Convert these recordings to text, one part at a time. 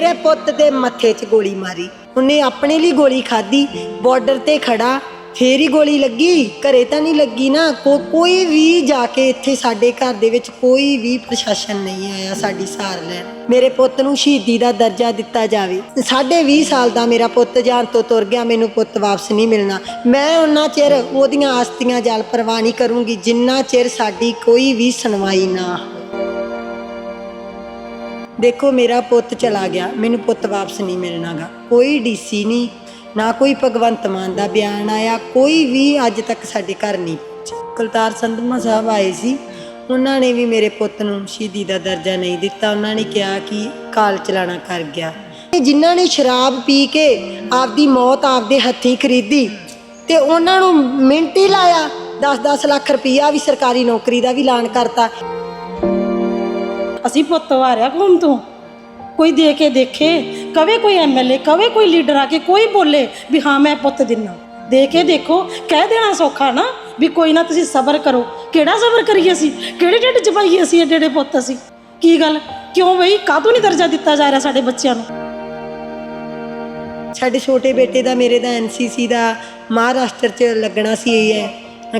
ਮੇਰੇ ਪੁੱਤ ਦੇ ਮੱਥੇ 'ਚ ਗੋਲੀ ਮਾਰੀ। ਉਹਨੇ ਆਪਣੇ ਲਈ ਗੋਲੀ ਖਾਧੀ ਬਾਰਡਰ ਤੇ ਖੜਾ, ਫੇਰ ਹੀ ਗੋਲੀ ਲੱਗੀ। ਘਰੇ ਤਾਂ ਨਹੀਂ ਲੱਗੀ ਨਾ ਕੋਈ ਵੀ ਜਾ ਕੇ ਇੱਥੇ ਸਾਡੇ ਘਰ ਦੇ ਵਿੱਚ ਕੋਈ ਵੀ ਪ੍ਰਸ਼ਾਸਨ ਨਹੀਂ ਆਇਆ ਸਾਡੀ ਸਾਰ ਲੈਣ। ਮੇਰੇ ਪੁੱਤ ਨੂੰ ਸ਼ਹੀਦੀ ਦਾ ਦਰਜਾ ਦਿੱਤਾ ਜਾਵੇ। ਸਾਢੇ 20 ਸਾਲ ਦਾ ਮੇਰਾ ਪੁੱਤ ਜਾਨ ਤੋਂ ਤੁਰ ਗਿਆ, ਮੈਨੂੰ ਪੁੱਤ ਵਾਪਸ ਨਹੀਂ ਮਿਲਣਾ। ਮੈਂ ਉਹਨਾਂ ਚਿਰ ਉਹਦੀਆਂ ਆਸਤੀਆਂ, ਜਲ ਪ੍ਰਵਾਹ ਨਹੀਂ ਕਰੂੰਗੀ, ਜਿੰਨਾ ਚਿਰ ਸਾਡੀ ਕੋਈ ਵੀ ਸੁਣਵਾਈ ਨਾ ਦੇਖੋ, ਮੇਰਾ ਪੁੱਤ ਚਲਾ ਗਿਆ। ਮੈਨੂੰ ਪੁੱਤ ਵਾਪਸ ਨਹੀਂ ਮਿਲਣਾਗਾ। ਕੋਈ ਡੀਸੀ ਨਹੀਂ, ਨਾ ਕੋਈ ਭਗਵੰਤ ਮਾਨ ਦਾ ਬਿਆਨ ਆਇਆ, ਕੋਈ ਵੀ ਅੱਜ ਤੱਕ ਸਾਡੇ ਘਰ ਨਹੀਂ ਕੁਲਤਾਰ ਸੰਧਮਾ ਸਾਹਿਬ ਆਏ ਸੀ। ਉਹਨਾਂ ਨੇ ਵੀ ਮੇਰੇ ਪੁੱਤ ਨੂੰ ਸ਼ਹੀਦੀ ਦਾ ਦਰਜਾ ਨਹੀਂ ਦਿੱਤਾ। ਉਹਨਾਂ ਨੇ ਕਿਹਾ ਕਿ ਕਾਲ ਚਲਾਣਾ ਕਰ ਗਿਆ। ਇਹ ਜਿਨ੍ਹਾਂ ਨੇ ਸ਼ਰਾਬ ਪੀ ਕੇ ਆਪਦੀ ਮੌਤ ਆਪਦੇ ਹੱਥੀਂ ਖਰੀਦੀ ਤੇ ਉਹਨਾਂ ਨੂੰ ਮਿੰਟ ਹੀ ਲਾਇਆ। 10-10 ਲੱਖ ਰੁਪਈਆ ਵੀ ਸਰਕਾਰੀ ਨੌਕਰੀ ਦਾ ਵੀ ਐਲਾਨ ਕਰਤਾ। ਅਸੀਂ ਪੁੱਤ ਵਾਰਿਆ ਕੌਮ ਤੋਂ? ਕੋਈ ਦੇ ਕੇ ਦੇਖੇ, ਕਵੇ ਕੋਈ ਐਮਐਲਏ ਕਵੇ ਕੋਈ ਲੀਡਰ ਆ ਕੇ ਕੋਈ ਬੋਲੇ ਵੀ ਹਾਂ ਮੈਂ ਪੁੱਤ ਦਿੰਨਾ। ਦੇ ਕੇ ਦੇਖੋ, ਕਹਿ ਦੇਣਾ ਸੌਖਾ ਨਾ ਵੀ ਕੋਈ ਨਾ ਤੁਸੀਂ ਸਬਰ ਕਰੋ। ਕਿਹੜਾ ਸਬਰ ਕਰੀਏ ਅਸੀਂ? ਕਿਹੜੇ ਢਿੱਡ ਚ ਅਸੀਂ ਏਡੇ ਏਡੇ ਪੁੱਤ ਅਸੀਂ? ਕੀ ਗੱਲ? ਕਿਉਂ ਬਈ? ਕਾਹਤੋਂ ਨਹੀਂ ਦਰਜਾ ਦਿੱਤਾ ਜਾ ਰਿਹਾ ਸਾਡੇ ਬੱਚਿਆਂ ਨੂੰ? ਸਾਡੇ ਛੋਟੇ ਬੇਟੇ ਦਾ ਮੇਰੇ ਦਾ ਐਨਸੀਸੀ ਦਾ ਮਹਾਰਾਸ਼ਟਰ 'ਚ ਲੱਗਣਾ ਸੀ ਇਹ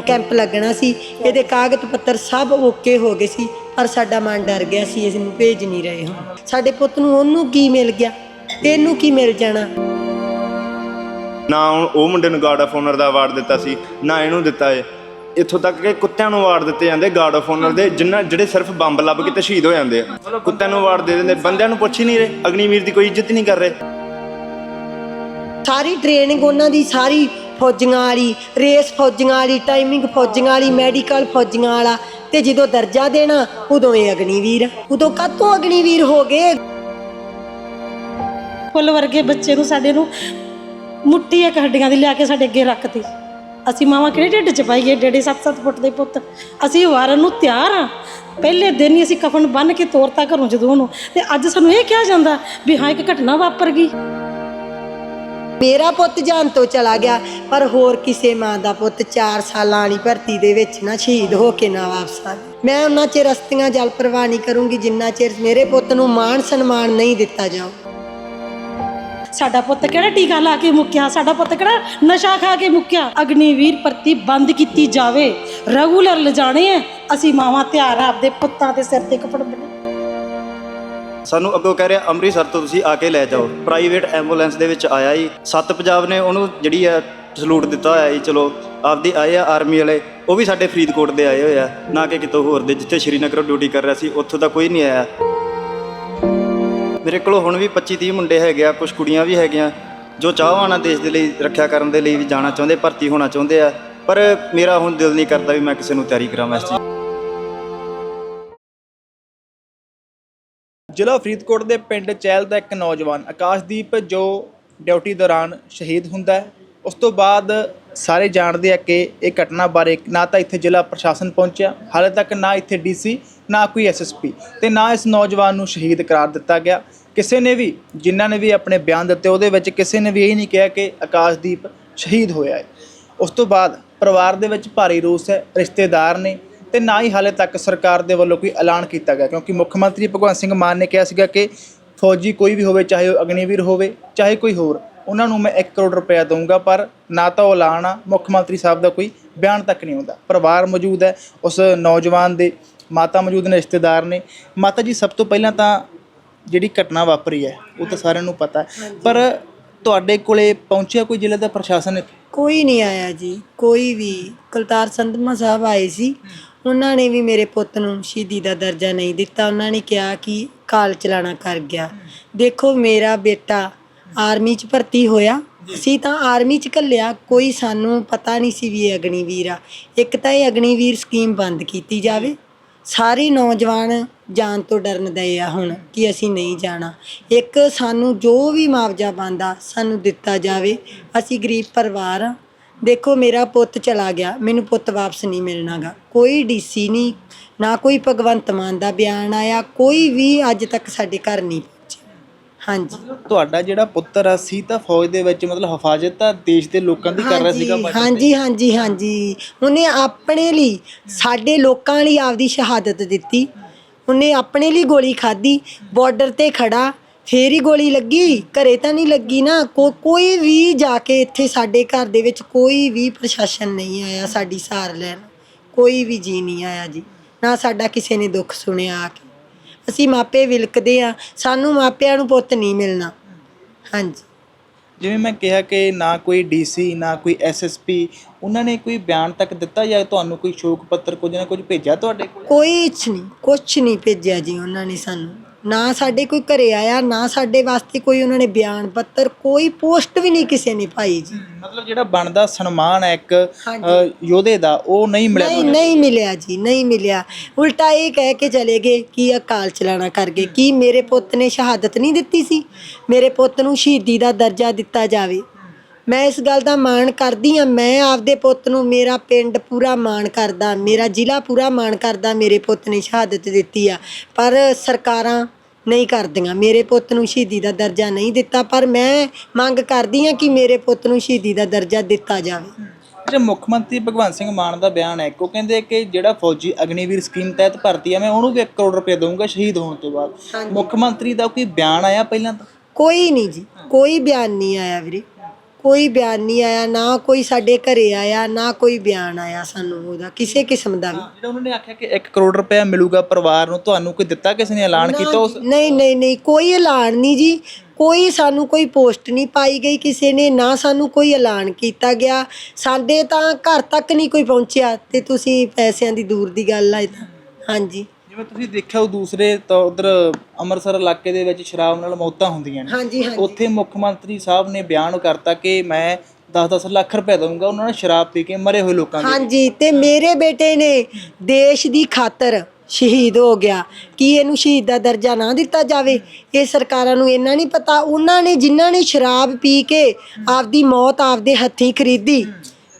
ਕੈਂਪ ਲੱਗਣਾ ਸੀ। ਇਹਦੇ ਕਾਗਜ਼ ਪੱਤਰ ਸਭ ਓਕੇ ਹੋ ਗਏ ਸੀ। ਪਰ ਸਾਡਾ ਮਨ ਡਰ ਗਿਆ ਸੀ ਇਸ ਨੂੰ ਭੇਜ ਨਹੀਂ ਰਹੇ ਹੁਣ ਸਾਡੇ ਪੁੱਤ ਨੂੰ ਉਹਨੂੰ ਕੀ ਮਿਲ ਗਿਆ? ਤੈਨੂੰ ਕੀ ਮਿਲ ਜਾਣਾ? ਨਾ ਉਹ ਮੁੰਡੇ ਨੂੰ ਗਾਰਡ ਆਫ ਓਨਰ ਦਾ ਅਵਾਰਡ ਦਿੱਤਾ ਸੀ ਨਾ ਇਹਨੂੰ ਦਿੱਤਾ ਏ ਇੱਥੋਂ ਤੱਕ ਕਿ ਕੁੱਤਿਆਂ ਨੂੰ ਅਵਾਰਡ ਦਿੱਤੇ ਜਾਂਦੇ ਗਾਰਡ ਆਫ ਓਨਰ ਦੇ ਜਿਨ੍ਹਾਂ ਜਿਹੜੇ ਸਿਰਫ ਬੰਬ ਲੱਭ ਕੇ ਤੇ ਸ਼ਹੀਦ ਹੋ ਜਾਂਦੇ ਆ। ਕੁੱਤਿਆਂ ਨੂੰ ਅਵਾਰਡ ਦੇ ਦਿੰਦੇ ਬੰਦਿਆਂ ਨੂੰ ਪੁੱਛ ਹੀ ਨਹੀਂ ਰਹੇ ਅਗਨੀਵੀਰ ਦੀ ਕੋਈ ਇੱਜ਼ਤ ਹੀ ਨਹੀਂ ਕਰ ਰਹੇ। ਸਾਰੀ ਟ੍ਰੇਨਿੰਗ ਉਹਨਾਂ ਦੀ ਸਾਰੀ ਫੌਜੀਆਂ ਵਾਲੀ, ਰੇਸ ਫੌਜੀਆਂ ਵਾਲੀ ਟਾਈਮਿੰਗ ਫੌਜੀਆਂ ਵਾਲੀ ਮੈਡੀਕਲ ਫੌਜੀਆਂ ਵਾਲਾ ਤੇ ਜਦੋਂ ਦਰਜਾ ਦੇਣਾ, ਉਦੋਂ ਇਹ ਅਗਨੀਵੀਰ। ਉਦੋਂ ਕਾਤੋਂ ਅਗਨੀਵੀਰ ਹੋ ਗਏ? ਫੁੱਲ ਵਰਗੇ ਬੱਚੇ ਨੂੰ ਸਾਡੇ ਨੂੰ ਮੁੱਠੀ ਇੱਕ ਹੱਡੀਆਂ ਦੀ ਲਿਆ ਕੇ ਸਾਡੇ ਅੱਗੇ ਰੱਖਤੀ। ਅਸੀਂ ਮਾਵਾਂ ਕਿਹੜੇ ਢਿੱਡ ਚ ਪਾਈਏ? ਡੇਢੇ 7-7 ਫੁੱਟ ਦੇ ਪੁੱਤ। ਅਸੀਂ ਵਾਰਨ ਨੂੰ ਤਿਆਰ ਆ। ਪਹਿਲੇ ਦਿਨ ਹੀ ਅਸੀਂ ਕਫਨ ਬੰਨ ਕੇ ਤੋਰਤਾ ਘਰੋਂ ਜਦੋਂ ਉਹਨੂੰ। ਤੇ ਅੱਜ ਸਾਨੂੰ ਇਹ ਕਿਹਾ ਜਾਂਦਾ ਵੀ ਹਾਂ, ਇੱਕ ਘਟਨਾ ਵਾਪਰ ਗਈ। ਮੇਰਾ ਪੁੱਤ ਜਾਨ ਤੋਂ ਚਲਾ ਗਿਆ, ਪਰ ਹੋਰ ਕਿਸੇ ਮਾਂ ਦਾ ਪੁੱਤ 4 ਸਾਲਾਂ ਵਾਲੀ ਭਰਤੀ ਦੇ ਵਿੱਚ ਨਾ ਸ਼ਹੀਦ ਹੋ ਕੇ ਨਾ ਵਾਪਸ ਆ ਮੈਂ ਉਹਨਾਂ ਚਿਰ ਰਸਤੀਆਂ ਜਲ ਪ੍ਰਵਾਹ ਨਹੀਂ ਕਰੂੰਗੀ, ਜਿੰਨਾ ਚਿਰ ਮੇਰੇ ਪੁੱਤ ਨੂੰ ਮਾਣ ਸਨਮਾਨ ਨਹੀਂ ਦਿੱਤਾ ਜਾਊ। ਸਾਡਾ ਪੁੱਤ ਕਿਹੜਾ ਟੀਕਾ ਲਾ ਕੇ ਮੁੱਕਿਆ? ਸਾਡਾ ਪੁੱਤ ਕਿਹੜਾ ਨਸ਼ਾ ਖਾ ਕੇ ਮੁੱਕਿਆ? ਅਗਨੀਵੀਰ ਭਰਤੀ ਬੰਦ ਕੀਤੀ ਜਾਵੇ। ਰੈਗੂਲਰ ਲਿਜਾਣੇ ਐ। ਅਸੀਂ ਮਾਵਾਂ ਤਿਆਰ ਆਪਦੇ ਪੁੱਤਾਂ ਦੇ ਸਿਰ ਤੇ ਕੱਪੜ ਬੰਨੇ ਸਾਨੂੰ ਅੱਗੋਂ ਕਹਿ ਰਿਹਾ, ਅੰਮ੍ਰਿਤਸਰ ਤੋਂ ਤੁਸੀਂ ਆ ਕੇ ਲੈ ਜਾਓ। ਪ੍ਰਾਈਵੇਟ ਐਂਬੂਲੈਂਸ ਦੇ ਵਿੱਚ ਆਇਆ ਜੀ। ਸੱਤ ਪੰਜਾਬ ਨੇ ਉਹਨੂੰ ਜਿਹੜੀ ਆ ਸਲੂਟ ਦਿੱਤਾ ਹੋਇਆ ਜੀ, ਚਲੋ, ਆਪਦੇ ਆਏ ਆ ਆਰਮੀ ਵਾਲੇ, ਉਹ ਵੀ ਸਾਡੇ ਫਰੀਦਕੋਟ ਦੇ ਆਏ ਹੋਏ ਆ, ਨਾ ਕਿ ਕਿਤੋਂ ਹੋਰ ਦੇ, ਜਿੱਥੇ ਸ਼੍ਰੀਨਗਰ ਡਿਊਟੀ ਕਰ ਰਿਹਾ ਸੀ, ਉੱਥੋਂ ਦਾ ਕੋਈ ਨਹੀਂ ਆਇਆ। ਮੇਰੇ ਕੋਲ ਹੁਣ ਵੀ 25 30 ਮੁੰਡੇ ਹੈਗੇ ਆ ਕੁਝ ਕੁੜੀਆਂ ਵੀ ਹੈਗੀਆਂ, ਜੋ ਚਾਹਵਾਨਾ ਦੇਸ਼ ਦੇ ਲਈ, ਰੱਖਿਆ ਕਰਨ ਦੇ ਲਈ ਵੀ ਜਾਣਾ ਚਾਹੁੰਦੇ, ਭਰਤੀ ਹੋਣਾ ਚਾਹੁੰਦੇ ਆ। ਪਰ ਮੇਰਾ ਹੁਣ ਦਿਲ ਨਹੀਂ ਕਰਦਾ ਵੀ ਮੈਂ ਕਿਸੇ ਨੂੰ ਤਿਆਰੀ ਕਰਾਵਾਂ ਇਸ ਚੀਜ਼ ਜ਼ਿਲ੍ਹਾ ਫਰੀਦਕੋਟ ਦੇ ਪਿੰਡ ਚਹਿਲ ਦਾ ਇੱਕ ਨੌਜਵਾਨ ਆਕਾਸ਼ਦੀਪ ਜੋ ਡਿਊਟੀ ਦੌਰਾਨ ਸ਼ਹੀਦ ਹੁੰਦਾ ਹੈ। ਉਸ ਤੋਂ ਬਾਅਦ ਸਾਰੇ ਜਾਣਦੇ ਆ ਕਿ ਇਹ ਘਟਨਾ ਬਾਰੇ ਨਾ ਤਾਂ ਇੱਥੇ ਜ਼ਿਲ੍ਹਾ ਪ੍ਰਸ਼ਾਸਨ ਪਹੁੰਚਿਆ, ਹਾਲੇ ਤੱਕ ਨਾ ਇੱਥੇ ਡੀਸੀ ਨਾ ਕੋਈ ਐਸਐਸਪੀ ਤੇ ਨਾ ਇਸ ਨੌਜਵਾਨ ਨੂੰ ਸ਼ਹੀਦ ਕਰਾਰ ਦਿੱਤਾ ਗਿਆ। ਕਿਸੇ ਨੇ ਵੀ, ਜਿਨ੍ਹਾਂ ਨੇ ਵੀ ਆਪਣੇ ਬਿਆਨ ਦਿੱਤੇ, ਉਹਦੇ ਵਿੱਚ ਕਿਸੇ ਨੇ ਵੀ ਇਹ ਨਹੀਂ ਕਿਹਾ ਕਿ ਆਕਾਸ਼ਦੀਪ ਸ਼ਹੀਦ ਹੋਇਆ ਹੈ। ਉਸ ਤੋਂ ਬਾਅਦ ਪਰਿਵਾਰ ਦੇ ਵਿੱਚ ਭਾਰੀ ਰੋਸ ਹੈ, ਰਿਸ਼ਤੇਦਾਰ ਨੇ ਤੇ ਨਾ ਹੀ ਹਾਲੇ ਤੱਕ ਸਰਕਾਰ ਦੇ ਵੱਲੋਂ ਕੋਈ ਐਲਾਨ ਕੀਤਾ ਗਿਆ ਕਿਉਂਕਿ ਮੁੱਖ ਮੰਤਰੀ ਭਗਵੰਤ ਸਿੰਘ ਮਾਨ ਨੇ ਕਿਹਾ ਸੀਗਾ ਕਿ ਫੌਜੀ ਕੋਈ ਵੀ ਹੋਵੇ ਚਾਹੇ ਉਹ ਅਗਨੀਵੀਰ ਹੋਵੇ ਚਾਹੇ ਕੋਈ ਹੋਰ ਉਹਨਾਂ ਨੂੰ ਮੈਂ 1 ਕਰੋੜ ਰੁਪਇਆ ਦਊਂਗਾ ਪਰ ਨਾ ਤਾਂ ਉਹ ਐਲਾਨ ਆ ਮੁੱਖ ਮੰਤਰੀ ਸਾਹਿਬ ਦਾ ਕੋਈ ਬਿਆਨ ਤੱਕ ਨਹੀਂ ਆਉਂਦਾ। ਪਰਿਵਾਰ ਮੌਜੂਦ ਹੈ ਉਸ ਨੌਜਵਾਨ ਦੇ ਮਾਤਾ ਮੌਜੂਦ ਨੇ ਰਿਸ਼ਤੇਦਾਰ ਨੇ। ਮਾਤਾ ਜੀ ਸਭ ਤੋਂ ਪਹਿਲਾਂ ਤਾਂ ਜਿਹੜੀ ਘਟਨਾ ਵਾਪਰੀ ਹੈ ਉਹ ਤਾਂ ਸਾਰਿਆਂ ਨੂੰ ਪਤਾ ਹੈ। ਪਰ ਤੁਹਾਡੇ ਕੋਲੇ ਪਹੁੰਚਿਆ ਕੋਈ ਜ਼ਿਲ੍ਹੇ ਦਾ ਪ੍ਰਸ਼ਾਸਨ ਕੋਈ ਨਹੀਂ ਆਇਆ ਜੀ ਕੋਈ ਵੀ। ਕੁਲਤਾਰ ਸੰਧਮਾ ਸਾਹਿਬ ਆਏ ਸੀ। ਉਹਨਾਂ ਨੇ ਵੀ ਮੇਰੇ ਪੁੱਤ ਨੂੰ ਸ਼ਹੀਦੀ ਦਾ ਦਰਜਾ ਨਹੀਂ ਦਿੱਤਾ। ਉਹਨਾਂ ਨੇ ਕਿਹਾ ਕਿ ਕਾਲ ਚਲਾਣਾ ਕਰ ਗਿਆ। ਦੇਖੋ, ਮੇਰਾ ਬੇਟਾ ਆਰਮੀ 'ਚ ਭਰਤੀ ਹੋਇਆ। ਅਸੀਂ ਤਾਂ ਆਰਮੀ 'ਚ ਘੱਲਿਆ। ਕੋਈ ਸਾਨੂੰ ਪਤਾ ਨਹੀਂ ਸੀ ਵੀ ਇਹ ਅਗਨੀਵੀਰ ਆ। ਇੱਕ ਤਾਂ ਇਹ ਅਗਨੀਵੀਰ ਸਕੀਮ ਬੰਦ ਕੀਤੀ ਜਾਵੇ। ਸਾਰੇ ਨੌਜਵਾਨ ਜਾਣ ਤੋਂ ਡਰਨ ਦਏ ਆ ਹੁਣ ਕਿ ਅਸੀਂ ਨਹੀਂ ਜਾਣਾ। ਇੱਕ ਸਾਨੂੰ ਜੋ ਵੀ ਮੁਆਵਜ਼ਾ ਬਣਦਾ ਸਾਨੂੰ ਦਿੱਤਾ ਜਾਵੇ। ਅਸੀਂ ਗਰੀਬ ਪਰਿਵਾਰ ਆ। ਦੇਖੋ ਮੇਰਾ ਪੁੱਤ ਚਲਾ ਗਿਆ। ਮੈਨੂੰ ਪੁੱਤ ਵਾਪਸ ਨਹੀਂ ਮਿਲਣਾਗਾ। ਕੋਈ ਡੀਸੀ ਨਹੀਂ ਨਾ ਕੋਈ ਭਗਵੰਤ ਮਾਨ ਦਾ ਬਿਆਨ ਆਇਆ ਕੋਈ ਵੀ ਅੱਜ ਤੱਕ ਸਾਡੇ ਘਰ ਨਹੀਂ ਪਹੁੰਚਿਆ। ਹਾਂਜੀ। ਤੁਹਾਡਾ ਜਿਹੜਾ ਪੁੱਤਰ ਆ ਸੀ ਤਾਂ ਫੌਜ ਦੇ ਵਿੱਚ ਮਤਲਬ ਹਿਫਾਜ਼ਤ ਤਾਂ ਦੇਸ਼ ਦੇ ਲੋਕਾਂ ਦੀ ਕਰ ਰਿਹਾ ਸੀਗਾ ਹਾਂਜੀ ਹਾਂਜੀ ਹਾਂਜੀ ਹਾਂਜੀ। ਉਹਨੇ ਆਪਣੇ ਲਈ ਸਾਡੇ ਲੋਕਾਂ ਲਈ ਆਪਦੀ ਸ਼ਹਾਦਤ ਦਿੱਤੀ। ਉਹਨੇ ਆਪਣੇ ਲਈ ਗੋਲੀ ਖਾਧੀ ਬਾਰਡਰ ਤੇ ਖੜਾ ਫੇਰ ਹੀ ਗੋਲੀ ਲੱਗੀ ਘਰੇ ਤਾਂ ਨਹੀਂ ਲੱਗੀ ਨਾ। ਕੋ- ਕੋਈ ਵੀ ਜਾ ਕੇ ਇੱਥੇ ਸਾਡੇ ਘਰ ਦੇ ਵਿੱਚ ਕੋਈ ਵੀ ਪ੍ਰਸ਼ਾਸਨ ਨਹੀਂ ਆਇਆ ਸਾਡੀ ਸਾਰ ਲੈਣ। ਕੋਈ ਵੀ ਜੀ ਨਹੀਂ ਆਇਆ ਜੀ। ਨਾ ਸਾਡਾ ਕਿਸੇ ਨੇ ਦੁੱਖ ਸੁਣਿਆ ਆ ਕੇ। ਅਸੀਂ ਮਾਪੇ ਵਿਲਕਦੇ ਆ ਸਾਨੂੰ ਮਾਪਿਆਂ ਨੂੰ ਪੁੱਤ ਨਹੀਂ ਮਿਲਣਾ। ਹਾਂਜੀ। ਜਿਵੇਂ ਮੈਂ ਕਿਹਾ ਕਿ ਨਾ ਕੋਈ ਡੀਸੀ ਨਾ ਕੋਈ ਐਸਐਸਪੀ ਉਹਨਾਂ ਨੇ ਕੋਈ ਬਿਆਨ ਤੱਕ ਦਿੱਤਾ ਜਾਂ ਤੁਹਾਨੂੰ ਕੋਈ ਸ਼ੋਕ ਪੱਤਰ ਕੁਝ ਨਾ ਕੁਝ ਭੇਜਿਆ ਤੁਹਾਡੇ ਕੋਲ? ਕੁਛ ਨਹੀਂ ਕੁਛ ਨਹੀਂ ਭੇਜਿਆ ਜੀ ਉਹਨਾਂ ਨੇ ਸਾਨੂੰ। ਨਾ ਸਾਡੇ ਕੋਈ ਘਰੇ ਆਇਆ ਨਾ ਸਾਡੇ ਵਾਸਤੇ ਕੋਈ ਉਹਨਾਂ ਨੇ ਬਿਆਨ ਪੱਤਰ ਕੋਈ ਪੋਸਟ ਵੀ ਨਹੀਂ ਕਿਸੇ ਨੇ ਪਾਈ ਜੀ। ਮਤਲਬ ਜਿਹੜਾ ਬਣਦਾ ਸਨਮਾਨ ਹੈ ਇੱਕ ਹਾਂਜੀ। ਅ, ਯੋਧੇ ਦਾ ਉਹ ਨਹੀਂ ਮਿਲਿਆ ਨਹੀਂ ਤੁਹਾਨੂੰ? ਨਹੀਂ ਮਿਲਿਆ ਜੀ ਨਹੀਂ ਮਿਲਿਆ। ਉਲਟਾ ਇਹ ਕਹਿ ਕੇ ਚਲੇ ਗਏ ਕਿ ਅਕਾਲ ਚਲਾਣਾ ਕਰ ਗਏ ਕੀ ਮੇਰੇ ਪੁੱਤ ਨੇ ਸ਼ਹਾਦਤ ਨਹੀਂ ਦਿੱਤੀ ਸੀ ਮੇਰੇ ਪੁੱਤ ਨੂੰ ਸ਼ਹੀਦੀ ਦਾ ਦਰਜਾ ਦਿੱਤਾ ਜਾਵੇ। ਮੈਂ ਇਸ ਗੱਲ ਦਾ ਮਾਣ ਕਰਦੀ ਆ ਮੈਂ ਆਪਦੇ ਪੁੱਤ ਨੂੰ ਮੇਰਾ ਪਿੰਡ ਪੂਰਾ ਮਾਣ ਕਰਦਾ ਮੇਰਾ ਜ਼ਿਲ੍ਹਾ ਪੂਰਾ ਮਾਣ ਕਰਦਾ ਮੇਰੇ ਪੁੱਤ ਨੇ ਸ਼ਹਾਦਤ ਦਿੱਤੀ ਆ। ਪਰ ਸਰਕਾਰਾਂ ਨਹੀਂ ਕਰਦੀਆਂ। ਮੇਰੇ ਪੁੱਤ ਨੂੰ ਸ਼ਹੀਦੀ ਦਾ ਦਰਜਾ ਨਹੀਂ ਦਿੱਤਾ। ਪਰ ਮੈਂ ਮੰਗ ਕਰਦੀ ਆ ਕਿ ਮੇਰੇ ਪੁੱਤ ਨੂੰ ਸ਼ਹੀਦੀ ਦਾ ਦਰਜਾ ਦਿੱਤਾ ਜਾਵੇ। ਜਿਹੜਾ ਮੁੱਖ ਮੰਤਰੀ ਭਗਵੰਤ ਸਿੰਘ ਮਾਨ ਦਾ ਬਿਆਨ ਹੈ ਉਹ ਕਹਿੰਦੇ ਕਿ ਜਿਹੜਾ ਫੌਜੀ ਅਗਨੀਵੀਰ ਸਕੀਮ ਤਹਿਤ ਭਰਤੀ ਆ ਮੈਂ ਉਹਨੂੰ ਵੀ 1 ਕਰੋੜ ਰੁਪਏ ਦਊਂਗਾ ਸ਼ਹੀਦ ਹੋਣ ਤੋਂ ਬਾਅਦ। ਮੁੱਖ ਮੰਤਰੀ ਦਾ ਕੋਈ ਬਿਆਨ ਆਇਆ ਪਹਿਲਾਂ ਤਾਂ? ਕੋਈ ਨਹੀਂ ਜੀ। ਕੋਈ ਬਿਆਨ ਨਹੀਂ ਆਇਆ ਵੀਰੇ। ਕੋਈ ਬਿਆਨ ਨਹੀਂ ਆਇਆ ਨਾ ਕੋਈ ਸਾਡੇ ਘਰੇ ਆਇਆ ਨਾ ਕੋਈ ਬਿਆਨ ਆਇਆ ਸਾਨੂੰ ਉਹਦਾ ਕਿਸੇ ਕਿਸਮ ਦਾ ਵੀ। ਜਿਹੜਾ ਉਹਨਾਂ ਨੇ ਆਖਿਆ ਕਿ 1 ਕਰੋੜ ਰੁਪਏ ਮਿਲੂਗਾ ਪਰਿਵਾਰ ਨੂੰ ਤੁਹਾਨੂੰ ਕੋਈ ਦਿੱਤਾ ਕਿਸੇ ਨੇ ਐਲਾਨ ਕੀਤਾ ਉਸ? ਨਹੀਂ ਨਹੀਂ ਨਹੀਂ ਕੋਈ ਐਲਾਨ ਨਹੀਂ ਜੀ। ਕੋਈ ਸਾਨੂੰ ਕੋਈ ਪੋਸਟ ਨਹੀਂ ਪਾਈ ਗਈ ਕਿਸੇ ਨੇ ਨਾ ਸਾਨੂੰ ਕੋਈ ਐਲਾਨ ਕੀਤਾ ਗਿਆ। ਸਾਡੇ ਤਾਂ ਘਰ ਤੱਕ ਨਹੀਂ ਕੋਈ ਪਹੁੰਚਿਆ ਤੇ ਤੁਸੀਂ ਪੈਸਿਆਂ ਦੀ ਦੂਰ ਦੀ ਗੱਲ ਆ ਇਹ ਤਾਂ। ਹਾਂਜੀ। ਜਿਵੇਂ ਤੁਸੀਂ ਦੇਖਿਆ ਉਹ ਦੂਸਰੇ ਤਾਂ ਉਧਰ ਅੰਮ੍ਰਿਤਸਰ ਇਲਾਕੇ ਦੇ ਵਿੱਚ ਸ਼ਰਾਬ ਨਾਲ ਮੌਤਾਂ ਹੁੰਦੀਆਂ ਨੇ। ਹਾਂਜੀ ਹਾਂਜੀ। ਉੱਥੇ ਮੁੱਖ ਮੰਤਰੀ ਸਾਹਿਬ ਨੇ ਬਿਆਨ ਕਰਤਾ ਕਿ ਮੈਂ 10-10 ਲੱਖ ਰੁਪਏ ਦਊਂਗਾ ਉਹਨਾਂ ਨੇ ਸ਼ਰਾਬ ਪੀ ਕੇ ਮਰੇ ਹੋਏ ਲੋਕਾਂ ਦੇ। ਹਾਂਜੀ ਤੇ ਮੇਰੇ ਬੇਟੇ ਨੇ ਦੇਸ਼ ਦੀ ਖਾਤਰ ਸ਼ਹੀਦ ਹੋ ਗਿਆ। ਕੀ ਇਹਨੂੰ ਸ਼ਹੀਦ ਦਾ ਦਰਜਾ ਨਾ ਦਿੱਤਾ ਜਾਵੇ? ਇਹ ਸਰਕਾਰਾਂ ਨੂੰ ਇੰਨਾ ਨਹੀਂ ਪਤਾ। ਉਹਨਾਂ ਨੇ ਜਿਨ੍ਹਾਂ ਨੇ ਸ਼ਰਾਬ ਪੀ ਕੇ ਆਪਦੀ ਮੌਤ ਆਪਦੇ ਹੱਥੀਂ ਖਰੀਦੀ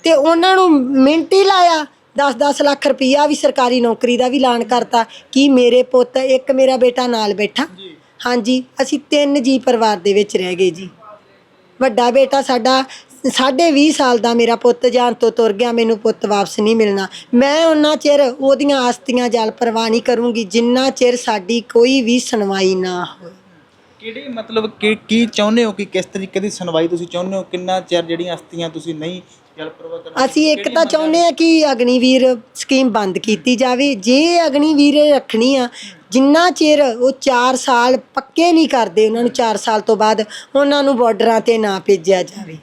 ਤੇ ਉਹਨਾਂ ਨੂੰ ਮਿੰਟ ਹੀ ਲਾਇਆ। 10-10 ਲੱਖ ਰੁਪਈਆ ਵੀ ਸਰਕਾਰੀ ਨੌਕਰੀ ਦਾ ਵੀ ਐਲਾਨ ਕਰਤਾ ਕੀ ਮੇਰੇ ਪੁੱਤ ਇੱਕ ਮੇਰਾ ਬੇਟਾ ਨਾਲ ਬੈਠਾ। ਹਾਂਜੀ ਅਸੀਂ ਤਿੰਨ ਜੀ ਪਰਿਵਾਰ ਦੇ ਵਿੱਚ ਰਹਿ ਗਏ ਜੀ। ਵੱਡਾ ਬੇਟਾ ਸਾਡਾ ਸਾਢੇ 20 ਸਾਲ ਦਾ ਮੇਰਾ ਪੁੱਤ ਜਾਨ ਤੋਂ ਤੁਰ ਗਿਆ ਮੈਨੂੰ ਪੁੱਤ ਵਾਪਸ ਨਹੀਂ ਮਿਲਣਾ। ਮੈਂ ਉਹਨਾਂ ਚਿਰ ਉਹਦੀਆਂ ਆਸਤੀਆਂ ਜਲ ਪ੍ਰਵਾਹ ਨਹੀਂ ਕਰੂੰਗੀ ਜਿੰਨਾ ਚਿਰ ਸਾਡੀ ਕੋਈ ਵੀ ਸੁਣਵਾਈ ਨਾ ਹੋਵੇ ਕਿਹੜੀ ਮਤਲਬ ਕਿ ਕੀ ਚਾਹੁੰਦੇ ਹੋ ਕਿ ਕਿਸ ਤਰੀਕੇ ਦੀ ਸੁਣਵਾਈ ਤੁਸੀਂ ਚਾਹੁੰਦੇ ਹੋ? ਕਿੰਨਾ ਚਿਰ ਜਿਹੜੀਆਂ ਅਸਤੀਆਂ ਤੁਸੀਂ ਨਹੀਂ ਅਸੀਂ ਇੱਕ ਤਾਂ ਚਾਹੁੰਦੇ ਆ ਕਿ ਅਗਨੀਵੀਰ ਸਕੀਮ ਬੰਦ ਕੀਤੀ ਜਾਵੇ। ਜੇ ਅਗਨੀਵੀਰ ਰੱਖਣੀ ਆ ਜਿੰਨਾ ਚਿਰ ਉਹ 4 ਸਾਲ ਪੱਕੇ ਨਹੀਂ ਕਰਦੇ ਉਹਨਾਂ ਨੂੰ 4 ਸਾਲ ਤੋਂ ਬਾਅਦ ਉਹਨਾਂ ਨੂੰ ਬਾਰਡਰਾਂ ਤੇ ਨਾ ਭੇਜਿਆ ਜਾਵੇ।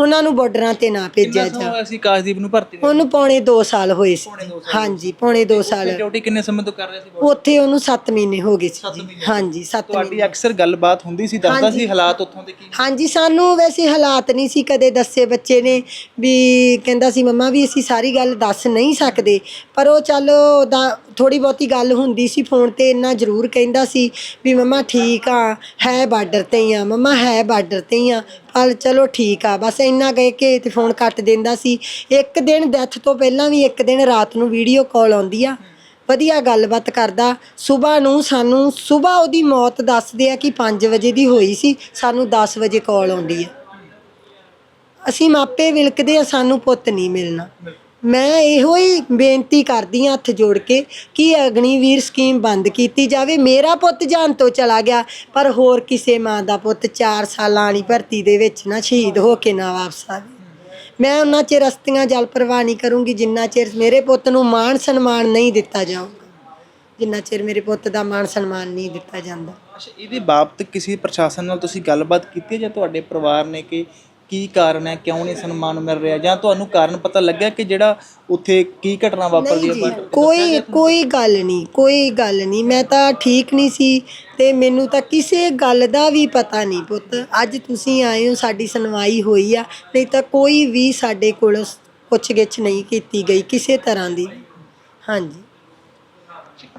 ਉਹਨਾਂ ਨੂੰ ਬਾਰਡਰਾਂ ਤੇ ਨਾ ਭੇਜਿਆ ਸਮਾਂ ਅਸੀਂ ਕਾਸ਼ਦੀਪ ਨੂੰ ਭਰਤੀ ਉਹਨੂੰ ਪੌਣੇ 2 ਸਾਲ ਹੋਏ ਸੀ। ਹਾਂਜੀ ਪੌਣੇ 2 ਸਾਲ। ਡਿਊਟੀ ਕਿੰਨੇ ਸਮੇਂ ਤੋਂ ਕਰ ਰਹੇ ਸੀ? ਉੱਥੇ ਉਹਨੂੰ 7 ਮਹੀਨੇ ਹੋ ਗਏ ਸੀ। ਜੀ। ਹਾਂਜੀ 7 ਮਹੀਨੇ। ਤੁਹਾਡੀ ਅਕਸਰ ਗੱਲਬਾਤ ਹੁੰਦੀ ਸੀ ਦੱਸਦਾ ਸੀ ਹਾਲਾਤ ਉੱਥੋਂ ਦੇ ਕੀ ਹਾਂਜੀ ਸਾਨੂੰ ਵੈਸੇ ਹਾਲਾਤ ਨਹੀਂ ਸੀ ਕਦੇ ਦੱਸੇ ਬੱਚੇ ਨੇ ਵੀ ਕਹਿੰਦਾ ਸੀ ਮੰਮਾ ਵੀ ਅਸੀਂ ਸਾਰੀ ਗੱਲ ਦੱਸ ਨਹੀਂ ਸਕਦੇ। ਪਰ ਉਹ ਚੱਲ ਉਹਦਾ ਥੋੜੀ ਬਹੁਤੀ ਗੱਲ ਹੁੰਦੀ ਸੀ ਫੋਨ ਤੇ ਇੰਨਾ ਜ਼ਰੂਰ ਕਹਿੰਦਾ ਸੀ ਵੀ ਮੰਮਾ ਠੀਕ ਆ ਹੈ ਬਾਰਡਰ ਤੇ ਹੀ ਆ ਮੰਮਾ ਹੈ ਬਾਰਡਰ ਤੇ ਹੀ ਆ। ਪਰ ਚਲੋ ਠੀਕ ਆ, ਬਸ ਇੰਨਾ ਕਹਿ ਕੇ ਤੇ ਫੋਨ ਕੱਟ ਦਿੰਦਾ ਸੀ। ਇੱਕ ਦਿਨ ਡੈਥ ਤੋਂ ਪਹਿਲਾਂ ਵੀ ਇੱਕ ਦਿਨ ਰਾਤ ਨੂੰ ਵੀਡੀਓ ਕਾਲ ਆਉਂਦੀ ਆ। ਵਧੀਆ ਗੱਲਬਾਤ ਕਰਦਾ। ਸਵੇਰ ਨੂੰ ਸਾਨੂੰ ਸਵੇਰ ਉਹਦੀ ਮੌਤ ਦੱਸਦੇ ਆ ਕਿ 5 ਵਜੇ ਦੀ ਹੋਈ ਸੀ, ਸਾਨੂੰ 10 ਵਜੇ ਕਾਲ ਆਉਂਦੀ ਆ। ਅਸੀਂ ਮਾਪੇ ਵਿਲਕਦੇ ਆ, ਸਾਨੂੰ ਪੁੱਤ ਨਹੀਂ ਮਿਲਣਾ। ਮੈਂ ਇਹੋ ਹੀ ਬੇਨਤੀ ਕਰਦੀ ਹਾਂ ਹੱਥ ਜੋੜ ਕੇ ਕਿ ਅਗਨੀਵੀਰ ਸਕੀਮ ਬੰਦ ਕੀਤੀ ਜਾਵੇ। ਮੇਰਾ ਪੁੱਤ ਜਾਨ ਤੋਂ ਚਲਾ ਗਿਆ, ਪਰ ਹੋਰ ਕਿਸੇ ਮਾਂ ਦਾ ਪੁੱਤ 4 ਸਾਲਾਂ ਵਾਲੀ ਭਰਤੀ ਦੇ ਵਿੱਚ ਨਾ ਸ਼ਹੀਦ ਹੋ ਕੇ ਨਾ ਵਾਪਸ ਆਵੇ। ਮੈਂ ਉਹਨਾਂ ਚਿਰ ਰਸਤੀਆਂ ਜਲ ਪ੍ਰਵਾਹ ਨਹੀਂ ਕਰੂੰਗੀ, ਜਿੰਨਾ ਚਿਰ ਮੇਰੇ ਪੁੱਤ ਨੂੰ ਮਾਣ ਸਨਮਾਨ ਨਹੀਂ ਦਿੱਤਾ ਜਾਊਗਾ। ਜਿੰਨਾ ਚਿਰ ਮੇਰੇ ਪੁੱਤ ਦਾ ਮਾਣ ਸਨਮਾਨ ਨਹੀਂ ਦਿੱਤਾ ਜਾਂਦਾ। ਅੱਛਾ, ਇਹਦੇ ਬਾਬਤ ਕਿਸੇ ਪ੍ਰਸ਼ਾਸਨ ਨਾਲ ਤੁਸੀਂ ਗੱਲਬਾਤ ਕੀਤੀ ਹੈ ਜਾਂ ਤੁਹਾਡੇ ਪਰਿਵਾਰ ਨੇ ਕਿ ਕੀ ਕਾਰਨ ਹੈ? ਕਿਉਂ ਨਹੀਂ ਸਨਮਾਨ ਮਿਲ ਰਿਹਾ? ਜਾਂ ਤੁਹਾਨੂੰ ਕਾਰਨ ਪਤਾ ਲੱਗਿਆ ਕਿ ਜਿਹੜਾ ਉੱਥੇ ਕੀ ਘਟਨਾ ਵਾਪਰਦੀ ਹੈ? ਕੋਈ ਕੋਈ ਗੱਲ ਨਹੀਂ ਕੋਈ ਗੱਲ ਨਹੀਂ। ਮੈਂ ਤਾਂ ਠੀਕ ਨਹੀਂ ਸੀ ਤੇ ਮੈਨੂੰ ਤਾਂ ਕਿਸੇ ਗੱਲ ਦਾ ਵੀ ਪਤਾ ਨਹੀਂ ਪੁੱਤ। ਅੱਜ ਤੁਸੀਂ ਆਏ ਹੋ ਸਾਡੀ ਸੁਣਵਾਈ ਹੋਈ ਆ ਨਹੀਂ ਤਾਂ ਕੋਈ ਵੀ ਸਾਡੇ ਕੋਲ ਪੁੱਛ-ਗਿੱਛ ਨਹੀਂ ਕੀਤੀ ਗਈ ਕਿਸੇ ਤਰ੍ਹਾਂ ਦੀ। ਹਾਂਜੀ।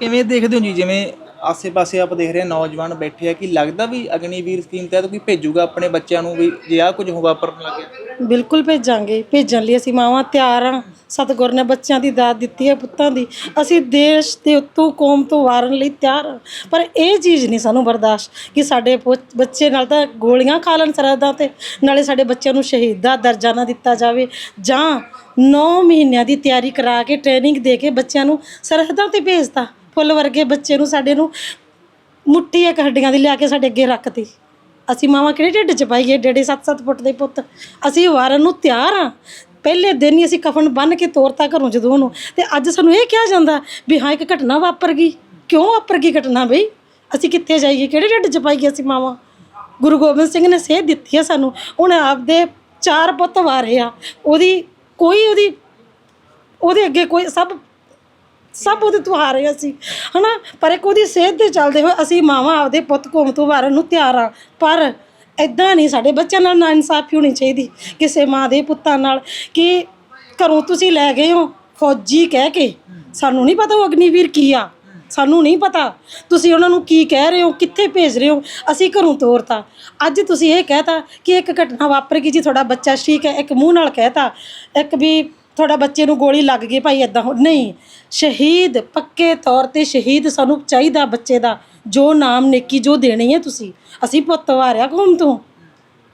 ਕਿਵੇਂ ਦੇਖਦੇ ਹੋ ਜੀ? ਜਿਵੇਂ ਆਸੇ-ਪਾਸੇ ਆਪਾਂ ਦੇਖ ਰਹੇ ਹਾਂ ਨੌਜਵਾਨ ਬੈਠੇ ਆ, ਕਿ ਲੱਗਦਾ ਵੀ ਅਗਨੀਵੀਰ ਸਕੀਮ ਤਹਿਤ ਕੋਈ ਭੇਜੂਗਾ ਆਪਣੇ ਬੱਚਿਆਂ ਨੂੰ ਵੀ, ਜੇ ਆ ਕੁਝ ਹੋ ਵਾਪਰਨ ਲੱਗਿਆ ਬਿਲਕੁਲ ਭੇਜਾਂਗੇ, ਭੇਜਣ ਲਈ ਅਸੀਂ ਮਾਵਾਂ ਤਿਆਰ ਹਾਂ ਸਤਿਗੁਰ ਨੇ ਬੱਚਿਆਂ ਦੀ ਦਾਤ ਦਿੱਤੀ ਹੈ ਪੁੱਤਾਂ ਦੀ। ਅਸੀਂ ਦੇਸ਼ ਦੇ ਉੱਤੋਂ, ਕੌਮ ਤੋਂ ਵਾਰਨ ਲਈ ਤਿਆਰ ਹਾਂ ਪਰ ਇਹ ਚੀਜ਼ ਨਹੀਂ ਸਾਨੂੰ ਬਰਦਾਸ਼ਤ, ਕਿ ਸਾਡੇ ਪੁ- ਬੱਚੇ ਨਾਲ ਤਾਂ ਗੋਲੀਆਂ ਖਾ ਲੈਣ ਸਰਹੱਦਾਂ ਤੇ, ਨਾਲੇ ਸਾਡੇ ਬੱਚਿਆਂ ਨੂੰ ਸ਼ਹੀਦਾਂ ਦਾ ਦਰਜਾ ਨਾ ਦਿੱਤਾ ਜਾਵੇ। ਜਾਂ 9 ਮਹੀਨਿਆਂ ਦੀ ਤਿਆਰੀ ਕਰਾ ਕੇ ਟ੍ਰੇਨਿੰਗ ਦੇ ਕੇ ਬੱਚਿਆਂ ਨੂੰ ਸਰਹੱਦਾਂ ਤੇ ਭੇਜਤਾ। ਫੁੱਲ ਵਰਗੇ ਬੱਚੇ ਨੂੰ ਸਾਡੇ ਨੂੰ ਮੁੱਠੀ ਇੱਕ ਹੱਡੀਆਂ ਦੀ ਲਿਆ ਕੇ ਸਾਡੇ ਅੱਗੇ ਰੱਖਤੀ। ਅਸੀਂ ਮਾਵਾਂ ਕਿਹੜੇ ਢਿੱਡ ਚ ਪਾਈਏ? ਡੇਢੇ 7-7 ਫੁੱਟ ਦੇ ਪੁੱਤ। ਅਸੀਂ ਵਾਰਨ ਨੂੰ ਤਿਆਰ ਆ ਪਹਿਲੇ ਦਿਨ ਹੀ ਅਸੀਂ ਕਫਨ ਬੰਨ ਕੇ ਤੋਰਤਾ ਘਰੋਂ ਜਦੋਂ ਉਹਨੂੰ। ਤੇ ਅੱਜ ਸਾਨੂੰ ਇਹ ਕਿਹਾ ਜਾਂਦਾ ਵੀ ਹਾਂ, ਇੱਕ ਘਟਨਾ ਵਾਪਰ ਗਈ। ਕਿਉਂ ਵਾਪਰ ਗਈ ਘਟਨਾ ਬਈ? ਅਸੀਂ ਕਿੱਥੇ ਜਾਈਏ? ਕਿਹੜੇ ਢਿੱਡ ਚ ਪਾਈਏ ਅਸੀਂ ਮਾਵਾਂ? ਗੁਰੂ ਗੋਬਿੰਦ ਸਿੰਘ ਨੇ ਸੇਧ ਦਿੱਤੀ ਹੈ ਸਾਨੂੰ। ਉਹਨੇ ਆਪਦੇ ਚਾਰ ਪੁੱਤ ਵਾਰੇ ਆ। ਉਹਦੀ ਕੋਈ ਉਹਦੀ, ਉਹਦੇ ਅੱਗੇ ਕੋਈ ਸਭ ਸਭ ਉਹਦੇ ਤੋਂ ਹਾਰੇ ਅਸੀਂ, ਹਨਾ? ਪਰ ਇੱਕ ਉਹਦੀ ਸਿਹਤ ਦੇ ਚੱਲਦੇ ਹੋਏ ਅਸੀਂ ਮਾਵਾਂ ਆਪਦੇ ਪੁੱਤ ਕੌਮ ਤੋਂ ਵਾਰਨ ਨੂੰ ਤਿਆਰ ਆ। ਪਰ ਐਦਾਂ ਨਹੀਂ, ਸਾਡੇ ਬੱਚਿਆਂ ਨਾਲ ਨਾ ਇਨਸਾਫੀ ਹੋਣੀ ਚਾਹੀਦੀ, ਕਿਸੇ ਮਾਂ ਦੇ ਪੁੱਤਾਂ ਨਾਲ ਕਿ ਘਰੋਂ ਤੁਸੀਂ ਲੈ ਗਏ ਹੋ, ਫੌਜੀ ਕਹਿ ਕੇ। ਸਾਨੂੰ ਨਹੀਂ ਪਤਾ ਉਹ ਅਗਨੀਵੀਰ ਕੀ ਆ। ਸਾਨੂੰ ਨਹੀਂ ਪਤਾ ਤੁਸੀਂ ਉਹਨਾਂ ਨੂੰ ਕੀ ਕਹਿ ਰਹੇ ਹੋ, ਕਿੱਥੇ ਭੇਜ ਰਹੇ ਹੋ, ਅਸੀਂ ਘਰੋਂ ਤੋਰਤਾ। ਅੱਜ ਤੁਸੀਂ ਇਹ ਕਹਿਤਾ ਕਿ ਇੱਕ ਘਟਨਾ ਵਾਪਰ ਗਈ ਜੀ, ਤੁਹਾਡਾ ਬੱਚਾ ਠੀਕ ਹੈ, ਇੱਕ ਮੂੰਹ ਨਾਲ ਕਹਿਤਾ, ਇੱਕ ਵੀ ਤੁਹਾਡਾ ਬੱਚੇ ਨੂੰ ਗੋਲੀ ਲੱਗ ਗਈ ਭਾਈ ਇਦਾਂ ਨਹੀਂ। ਸ਼ਹੀਦ ਪੱਕੇ ਤੌਰ ਤੇ ਸ਼ਹੀਦ ਸਾਨੂੰ ਚਾਹੀਦਾ ਬੱਚੇ ਦਾ। ਜੋ ਨਾਮ ਨੇਕੀ ਜੋ ਦੇਣੀ ਹੈ ਤੁਸੀਂ। ਅਸੀਂ ਪੁੱਤ ਵਾਰਿਆ ਘੁੰਮ ਤੋਂ।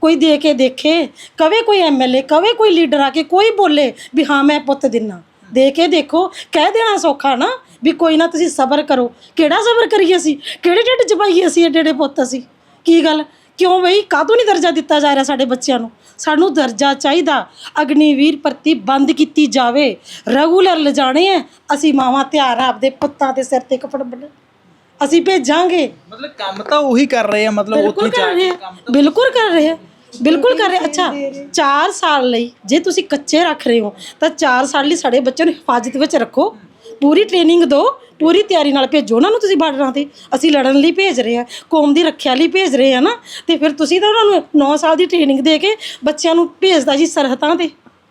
ਕੋਈ ਦੇ ਕੇ ਦੇਖੇ, ਕਵੇ ਕੋਈ ਐਮਐਲਏ ਕਵੇ ਕੋਈ ਲੀਡਰ ਆ ਕੇ ਕੋਈ ਬੋਲੇ ਵੀ ਹਾਂ ਮੈਂ ਪੁੱਤ ਦਿਨਾ। ਦੇ ਕੇ ਦੇਖੋ, ਕਹਿ ਦੇਣਾ ਸੌਖਾ ਨਾ ਵੀ ਕੋਈ ਨਾ ਤੁਸੀਂ ਸਬਰ ਕਰੋ। ਕਿਹੜਾ ਸਬਰ ਕਰੀਏ ਅਸੀਂ? ਕਿਹੜੇ ਢਿੱਡ ਚ ਪਾਈਏ ਅਸੀਂ ਏਡੇ ਏਡੇ ਪੁੱਤ ਅਸੀਂ? ਕੀ ਗੱਲ? ਕਿਉਂ ਬਈ? ਕਾਹਤੋਂ ਨਹੀਂ ਦਰਜਾ ਦਿੱਤਾ ਜਾ ਰਿਹਾ ਸਾਡੇ ਬੱਚਿਆਂ ਨੂੰ? ਸਾਨੂੰ ਦਰਜਾ ਚਾਹੀਦਾ। ਅਗਨੀਵੀਰ ਭਰਤੀ ਬੰਦ ਕੀਤੀ ਜਾਵੇ। ਰੈਗੂਲਰ ਲਿਜਾਣੇ ਆ ਅਸੀਂ ਮਾਵਾਂ ਤਿਆਰ ਆ ਆਪਦੇ ਪੁੱਤਾਂ ਦੇ ਸਿਰ ਤੇ ਕੱਪੜ ਬੰਨ ਅਸੀਂ ਭੇਜਾਂਗੇ। ਮਤਲਬ ਕੰਮ ਤਾਂ ਉਹੀ ਕਰ ਰਹੇ ਆ ਮਤਲਬ ਬਿਲਕੁਲ ਉੱਥੇ ਕਰ ਰਹੇ ਆ। ਬਿਲਕੁਲ ਕਰ ਰਹੇ ਆ। ਬਿਲਕੁਲ ਕਰ ਰਹੇ। ਅੱਛਾ 4 ਸਾਲ ਲਈ ਜੇ ਤੁਸੀਂ ਕੱਚੇ ਰੱਖ ਰਹੇ ਹੋ ਤਾਂ 4 ਸਾਲ ਲਈ ਸਾਡੇ ਬੱਚਿਆਂ ਨੂੰ ਹਿਫਾਜ਼ਤ ਵਿੱਚ ਰੱਖੋ। ਪੂਰੀ ਟ੍ਰੇਨਿੰਗ ਦਿਓ, ਪੂਰੀ ਤਿਆਰੀ ਨਾਲ ਭੇਜੋ ਉਹਨਾਂ ਨੂੰ ਤੁਸੀਂ ਬਾਰਡਰਾਂ ਤੇ। ਅਸੀਂ ਲੜਨ ਲਈ ਭੇਜ ਰਹੇ ਆ ਕੌਮ ਦੀ ਰੱਖਿਆ ਲਈ ਭੇਜ ਰਹੇ ਆ ਨਾ। ਤੇ ਫਿਰ ਤੁਸੀਂ ਤਾਂ ਉਹਨਾਂ ਨੂੰ 9 ਸਾਲ ਦੀ ਟ੍ਰੇਨਿੰਗ ਦੇ ਕੇ ਬੱਚਿਆਂ ਨੂੰ ਭੇਜਦਾ ਜੀ ਸਰਹੱਦਾਂ ਤੇ,